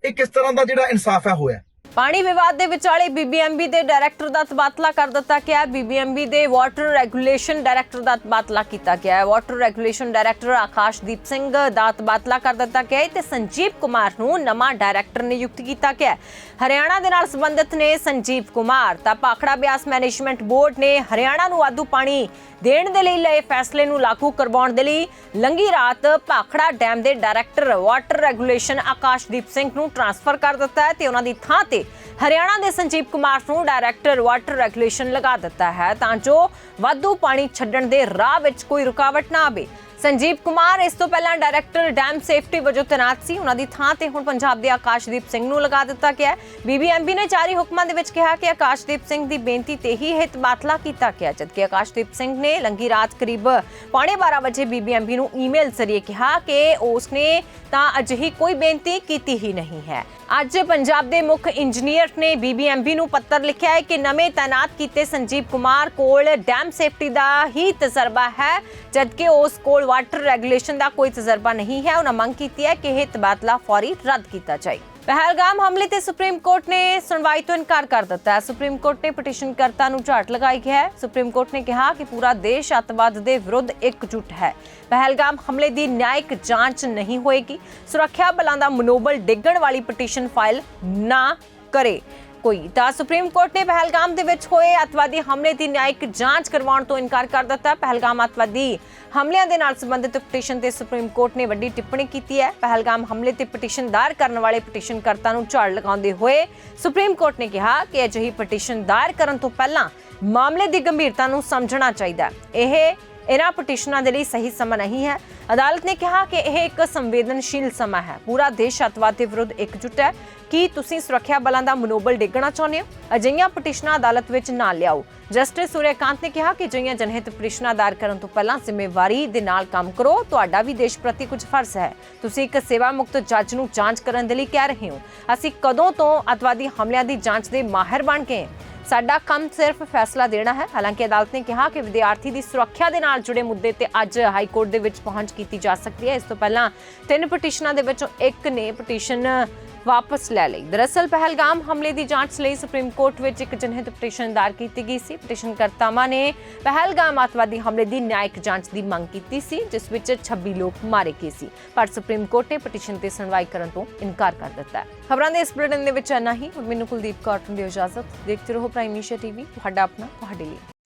ਇਹ ਕਿਸ ਤਰ੍ਹਾਂ ਦਾ ਜਿਹੜਾ ਇਨਸਾਫ ਹੈ ਹੋਇਆ? ਪਾਣੀ ਵਿਵਾਦ ਦੇ ਵਿਚਾਲੇ ਬੀਬੀਐਮਬੀ ਦੇ ਡਾਇਰੈਕਟਰ ਦਾ ਤਬਾਦਲਾ ਕਰ ਦਿੱਤਾ ਗਿਆ ਹੈ। ਬੀਬੀਐਮਬੀ ਦੇ ਵਾਟਰ ਰੈਗੂਲੇਸ਼ਨ ਡਾਇਰੈਕਟਰ ਦਾ ਤਬਾਦਲਾ ਕੀਤਾ ਗਿਆ ਹੈ। Water regulation director Akashdeep Singh ਦਾ ਤਬਾਦਲਾ ਕਰ ਦਿੱਤਾ ਗਿਆ ਹੈ ਤੇ ਸੰਜੀਵ ਕੁਮਾਰ ਨੂੰ ਨਵਾਂ ਡਾਇਰੈਕਟਰ ਨਿਯੁਕਤ ਕੀਤਾ ਗਿਆ ਹੈ। ਹਰਿਆਣਾ ਦੇ ਨਾਲ ਸੰਬੰਧਿਤ ਨੇ ਸੰਜੀਵ ਕੁਮਾਰ ਤਾਂ ਪਾਖੜਾ ਬਿਆਸ ਮੈਨੇਜਮੈਂਟ ਬੋਰਡ ਨੇ ਹਰਿਆਣਾ ਨੂੰ ਵਾਧੂ ਪਾਣੀ ਦੇਣ ਦੇ ਲਈ ਲਏ ਫੈਸਲੇ ਨੂੰ ਲਾਗੂ ਕਰਵਾਉਣ ਦੇ ਲਈ ਲੰਗੀ ਰਾਤ ਭਾਖੜਾ ਡੈਮ ਦੇ director water regulation Akashdeep Singh ਨੂੰ ਟਰਾਂਸਫਰ ਕਰ ਦਿੱਤਾ ਹੈ ਤੇ ਉਹਨਾਂ ਦੀ ਥਾਂ ਤੇ ਹਰਿਆਣਾ ਦੇ ਸੰਜੀਵ ਕੁਮਾਰ ਨੂੰ ਡਾਇਰੈਕਟਰ ਵਾਟਰ ਰੈਗੂਲੇਸ਼ਨ ਲਗਾ ਦਿੱਤਾ ਹੈ ਤਾਂ ਜੋ ਵਾਧੂ ਪਾਣੀ ਛੱਡਣ ਦੇ ਰਾਹ ਵਿੱਚ ਕੋਈ ਰੁਕਾਵਟ ਨਾ ਆਵੇ। ਸੰਜੀਵ ਕੁਮਾਰ, ਇਸ ਤੋਂ ਪਹਿਲਾਂ ਡਾਇਰੈਕਟਰ ਡੈਮ ਸੇਫਟੀ ਵਜੋਂ ਤੈਨਾਤ ਸੀ। ਉਹਨਾਂ ਦੀ ਥਾਂ ਤੇ ਹੁਣ ਪੰਜਾਬ ਦੇ ਆਕਾਸ਼ਦੀਪ ਸਿੰਘ ਨੂੰ ਲਗਾ ਦਿੱਤਾ ਗਿਆ ਹੈ। ਬੀਬੀਐਮਬੀ ਨੇ ਜਾਰੀ ਹੁਕਮਾਂ ਦੇ ਵਿੱਚ ਕਿਹਾ ਕਿ ਆਕਾਸ਼ਦੀਪ ਸਿੰਘ ਦੀ ਬੇਨਤੀ ਤੇ ਹੀ ਇਹ ਤਬਾਦਲਾ ਕੀਤਾ ਗਿਆ, ਜਦਕਿ ਆਕਾਸ਼ਦੀਪ ਸਿੰਘ ਨੇ ਲੰਗੀ ਰਾਤ ਕਰੀਬ ਪੌਣੇ 12 ਵਜੇ ਬੀਬੀਐਮਬੀ ਨੂੰ ਈਮੇਲ ਜ਼ਰੀਏ ਕਿਹਾ ਕਿ ਉਸਨੇ ਤਾਂ ਅਜਿਹੀ ਕੋਈ ਬੇਨਤੀ ਕੀਤੀ ਹੀ ਨਹੀਂ ਹੈ। ਅੱਜ ਪੰਜਾਬ ਦੇ ਮੁੱਖ ਇੰਜੀਨੀਅਰ ਨੇ ਬੀਬੀਐਮਬੀ ਨੂੰ ਪੱਤਰ ਲਿਖਿਆ ਹੈ ਕਿ ਨਵੇਂ ਤਾਇਨਾਤ ਕੀਤੇ ਸੰਜੀਵ ਕੁਮਾਰ ਕੋਲ ਡੈਮ ਸੇਫਟੀ ਦਾ ਹੀ ਤਜਰਬਾ ਹੈ, ਜਦਕਿ ਉਸ ਕੋਲ ਵਾਟਰ ਰੈਗੂਲੇਸ਼ਨ ਦਾ ਕੋਈ ਤਜਰਬਾ ਨਹੀਂ ਹੈ। ਉਹਨਾਂ ਮੰਗ ਕੀਤੀ ਹੈ ਕਿ ਇਹ ਤਬਾਦਲਾ ਫੌਰੀ ਰੱਦ ਕੀਤਾ ਜਾਏ। ਪਹਿਲਗਾਮ ਹਮਲੇ ਤੇ ਸੁਪਰੀਮ ਕੋਰਟ ਨੇ ਸੁਣਵਾਈ ਤੋਂ ਇਨਕਾਰ ਕਰ ਦਿੱਤਾ ਹੈ। ਸੁਪਰੀਮ ਕੋਰਟ ਨੇ ਪਟੀਸ਼ਨਕਰਤਾ ਨੂੰ ਝਾਟ ਲਗਾਈ ਹੈ। ਸੁਪਰੀਮ ਕੋਰਟ ਨੇ ਕਿਹਾ ਕਿ ਪੂਰਾ ਦੇਸ਼ ਅੱਤਵਾਦ ਦੇ ਵਿਰੁੱਧ ਇਕਜੁੱਟ ਹੈ। ਪਹਿਲਗਾਮ ਹਮਲੇ ਦੀ ਨਿਆਇਕ ਜਾਂਚ ਨਹੀਂ ਹੋਏਗੀ। ਸੁਰੱਖਿਆ ਬਲਾਂ ਦਾ ਮਨੋਬਲ ਡਿੱਗਣ ਵਾਲੀ ਪਟੀਸ਼ਨ ਫਾਈਲ ਨਾ ਕਰੇ। ਕੋਈ। ਤਾਂ ਸੁਪਰੀਮ ਕੋਰਟ ਨੇ ਪਹਿਲਗਾਮ ਦੇ ਵਿੱਚ ਹੋਏ ਅਤਵਾਦੀ ਹਮਲੇ ਦੀ ਨਿਆਇਕ ਜਾਂਚ ਕਰਵਾਉਣ ਤੋਂ ਇਨਕਾਰ ਕਰ ਦਿੱਤਾ। ਪਹਿਲਗਾਮ ਅਤਵਾਦੀ ਹਮਲਿਆਂ ਦੇ ਨਾਲ ਸੰਬੰਧਿਤ ਪਟੀਸ਼ਨ ਤੇ ਸੁਪਰੀਮ ਕੋਰਟ ਨੇ ਵੱਡੀ ਟਿੱਪਣੀ ਕੀਤੀ ਹੈ। ਪਹਿਲਗਾਮ ਹਮਲੇ ਤੇ ਪਟੀਸ਼ਨ ਦਾਇਰ ਕਰਨ ਵਾਲੇ ਪਟੀਸ਼ਨਕਰਤਾ ਨੂੰ ਝਾੜ ਲਗਾਉਂਦੇ ਹੋਏ ਸੁਪਰੀਮ ਕੋਰਟ ਨੇ ਕਿਹਾ ਕਿ ਅਜਿਹੀ ਪਟੀਸ਼ਨ ਦਾਇਰ ਕਰਨ ਤੋਂ ਪਹਿਲਾਂ ਮਾਮਲੇ ਦੀ ਗੰਭੀਰਤਾ ਨੂੰ ਸਮਝਣਾ ਚਾਹੀਦਾ ਇਹ ਇਹਨਾਂ ਪਟੀਸ਼ਨਾਂ ਦੇ ਲਈ ਸਹੀ ਸਮਾਂ ਨਹੀਂ ਹੈ। ਅਦਾਲਤ ਨੇ ਕਿਹਾ ਕਿ ਇਹ ਇੱਕ ਸੰਵੇਦਨਸ਼ੀਲ ਸਮਾਂ ਹੈ। ਪੂਰਾ ਦੇਸ਼ ਅੱਤਵਾਦ ਦੇ ਵਿਰੁੱਧ ਇਕਜੁੱਟ ਹੈ। ਕੀ ਤੁਸੀਂ ਸੁਰੱਖਿਆ ਬਲਾਂ ਦਾ ਮਨੋਬਲ ਡਿੱਗਣਾ ਚਾਹੁੰਦੇ ਹੋ? ਅਜਿਹੀਆਂ ਪਟੀਸ਼ਨਾਂ ਅਦਾਲਤ ਵਿੱਚ ਨਾ ਲਿਆਓ। ਜਸਟਿਸ ਸੂਰਿਆਕਾਂਤ ਨੇ ਕਿਹਾ ਕਿ ਅਜਿਹੀਆਂ ਜਨਹਿਤ ਪਟੀਸ਼ਨਾਂ ਦਾਇਰ ਕਰਨ ਤੋਂ ਪਹਿਲਾਂ ਜ਼ਿੰਮੇਵਾਰੀ ਦੇ ਨਾਲ ਕੰਮ ਕਰੋ। ਤੁਹਾਡਾ ਵੀ ਦੇਸ਼ ਪ੍ਰਤੀ ਕੁਝ ਫਰਜ਼ ਹੈ। ਤੁਸੀਂ ਇੱਕ ਸੇਵਾ ਮੁਕਤ ਜੱਜ ਨੂੰ ਜਾਂਚ ਕਰਨ ਦੇ ਲਈ ਕਹਿ ਰਹੇ ਹੋ। ਅਸੀਂ ਕਦੋਂ ਤੋਂ ਅੱਤਵਾਦੀ ਹਮਲਿਆਂ ਦੀ ਜਾਂਚ ਦੇ ਮਾਹਿਰ ਬਣ ਗਏ ਸਾਡਾ ਕੰਮ ਸਿਰਫ ਫੈਸਲਾ ਦੇਣਾ ਹੈ। ਹਾਲਾਂਕਿ ਅਦਾਲਤ ਨੇ ਕਿਹਾ ਕਿ ਵਿਦਿਆਰਥੀ ਦੀ ਸੁਰੱਖਿਆ ਦੇ ਨਾਲ ਜੁੜੇ ਮੁੱਦੇ ਤੇ ਅੱਜ ਹਾਈ ਕੋਰਟ ਦੇ ਵਿੱਚ ਪਹੁੰਚ ਕੀਤੀ ਜਾ ਸਕਦੀ ਹੈ। ਇਸ ਤੋਂ ਪਹਿਲਾਂ ਤਿੰਨ ਪਟੀਸ਼ਨਾਂ ਦੇ ਵਿੱਚੋਂ ਇੱਕ ਨੇ ਪਟੀਸ਼ਨ ਵਾਪਸ ਲੈ ਲਈ। ਦਰਅਸਲ, ਪਹਿਲਗਾਮ ਹਮਲੇ ਦੀ ਜਾਂਚ ਲਈ ਸੁਪਰੀਮ ਕੋਰਟ ਵਿੱਚ ਇੱਕ ਜਨਹਿਤ ਪਟੀਸ਼ਨ ਦਾਇਰ ਕੀਤੀ ਗਈ ਸੀ। ਪਟੀਸ਼ਨਕਰਤਾਵਾਂ ਨੇ ਪਹਿਲਗਾਮ ਅੱਤਵਾਦੀ ਹਮਲੇ ਦੀ ਨਿਆਇਕ ਜਾਂਚ ਦੀ ਮੰਗ ਕੀਤੀ ਸੀ, ਜਿਸ ਵਿੱਚ 26 ਲੋਕ ਮਾਰੇ ਗਏ ਸੀ। ਪਰ ਸੁਪਰੀਮ ਕੋਰਟ ਨੇ ਪਟੀਸ਼ਨ ਤੇ ਸੁਣਵਾਈ ਕਰਨ ਤੋਂ ਇਨਕਾਰ ਕਰ ਦਿੱਤਾ ਹੈ। ਖਬਰਾਂ ਦੇ ਇਸ ਬੁਲੇਟਿਨ ਦੇ ਵਿੱਚ ਇੰਨਾ ਹੀ। ਹੁਣ ਮੈਨੂੰ ਕੁਲਦੀਪ ਕੌਰ ਨੂੰ ਦਿਓ ਇਜਾਜ਼ਤ। ਦੇਖਦੇ ਰਹੋ ਪ੍ਰਾਈਮ ਏਸ਼ੀਆ ਟੀਵੀ। ਤੁਹਾਡਾ ਆਪਣਾ, ਤੁਹਾਡੇ ਲਈ।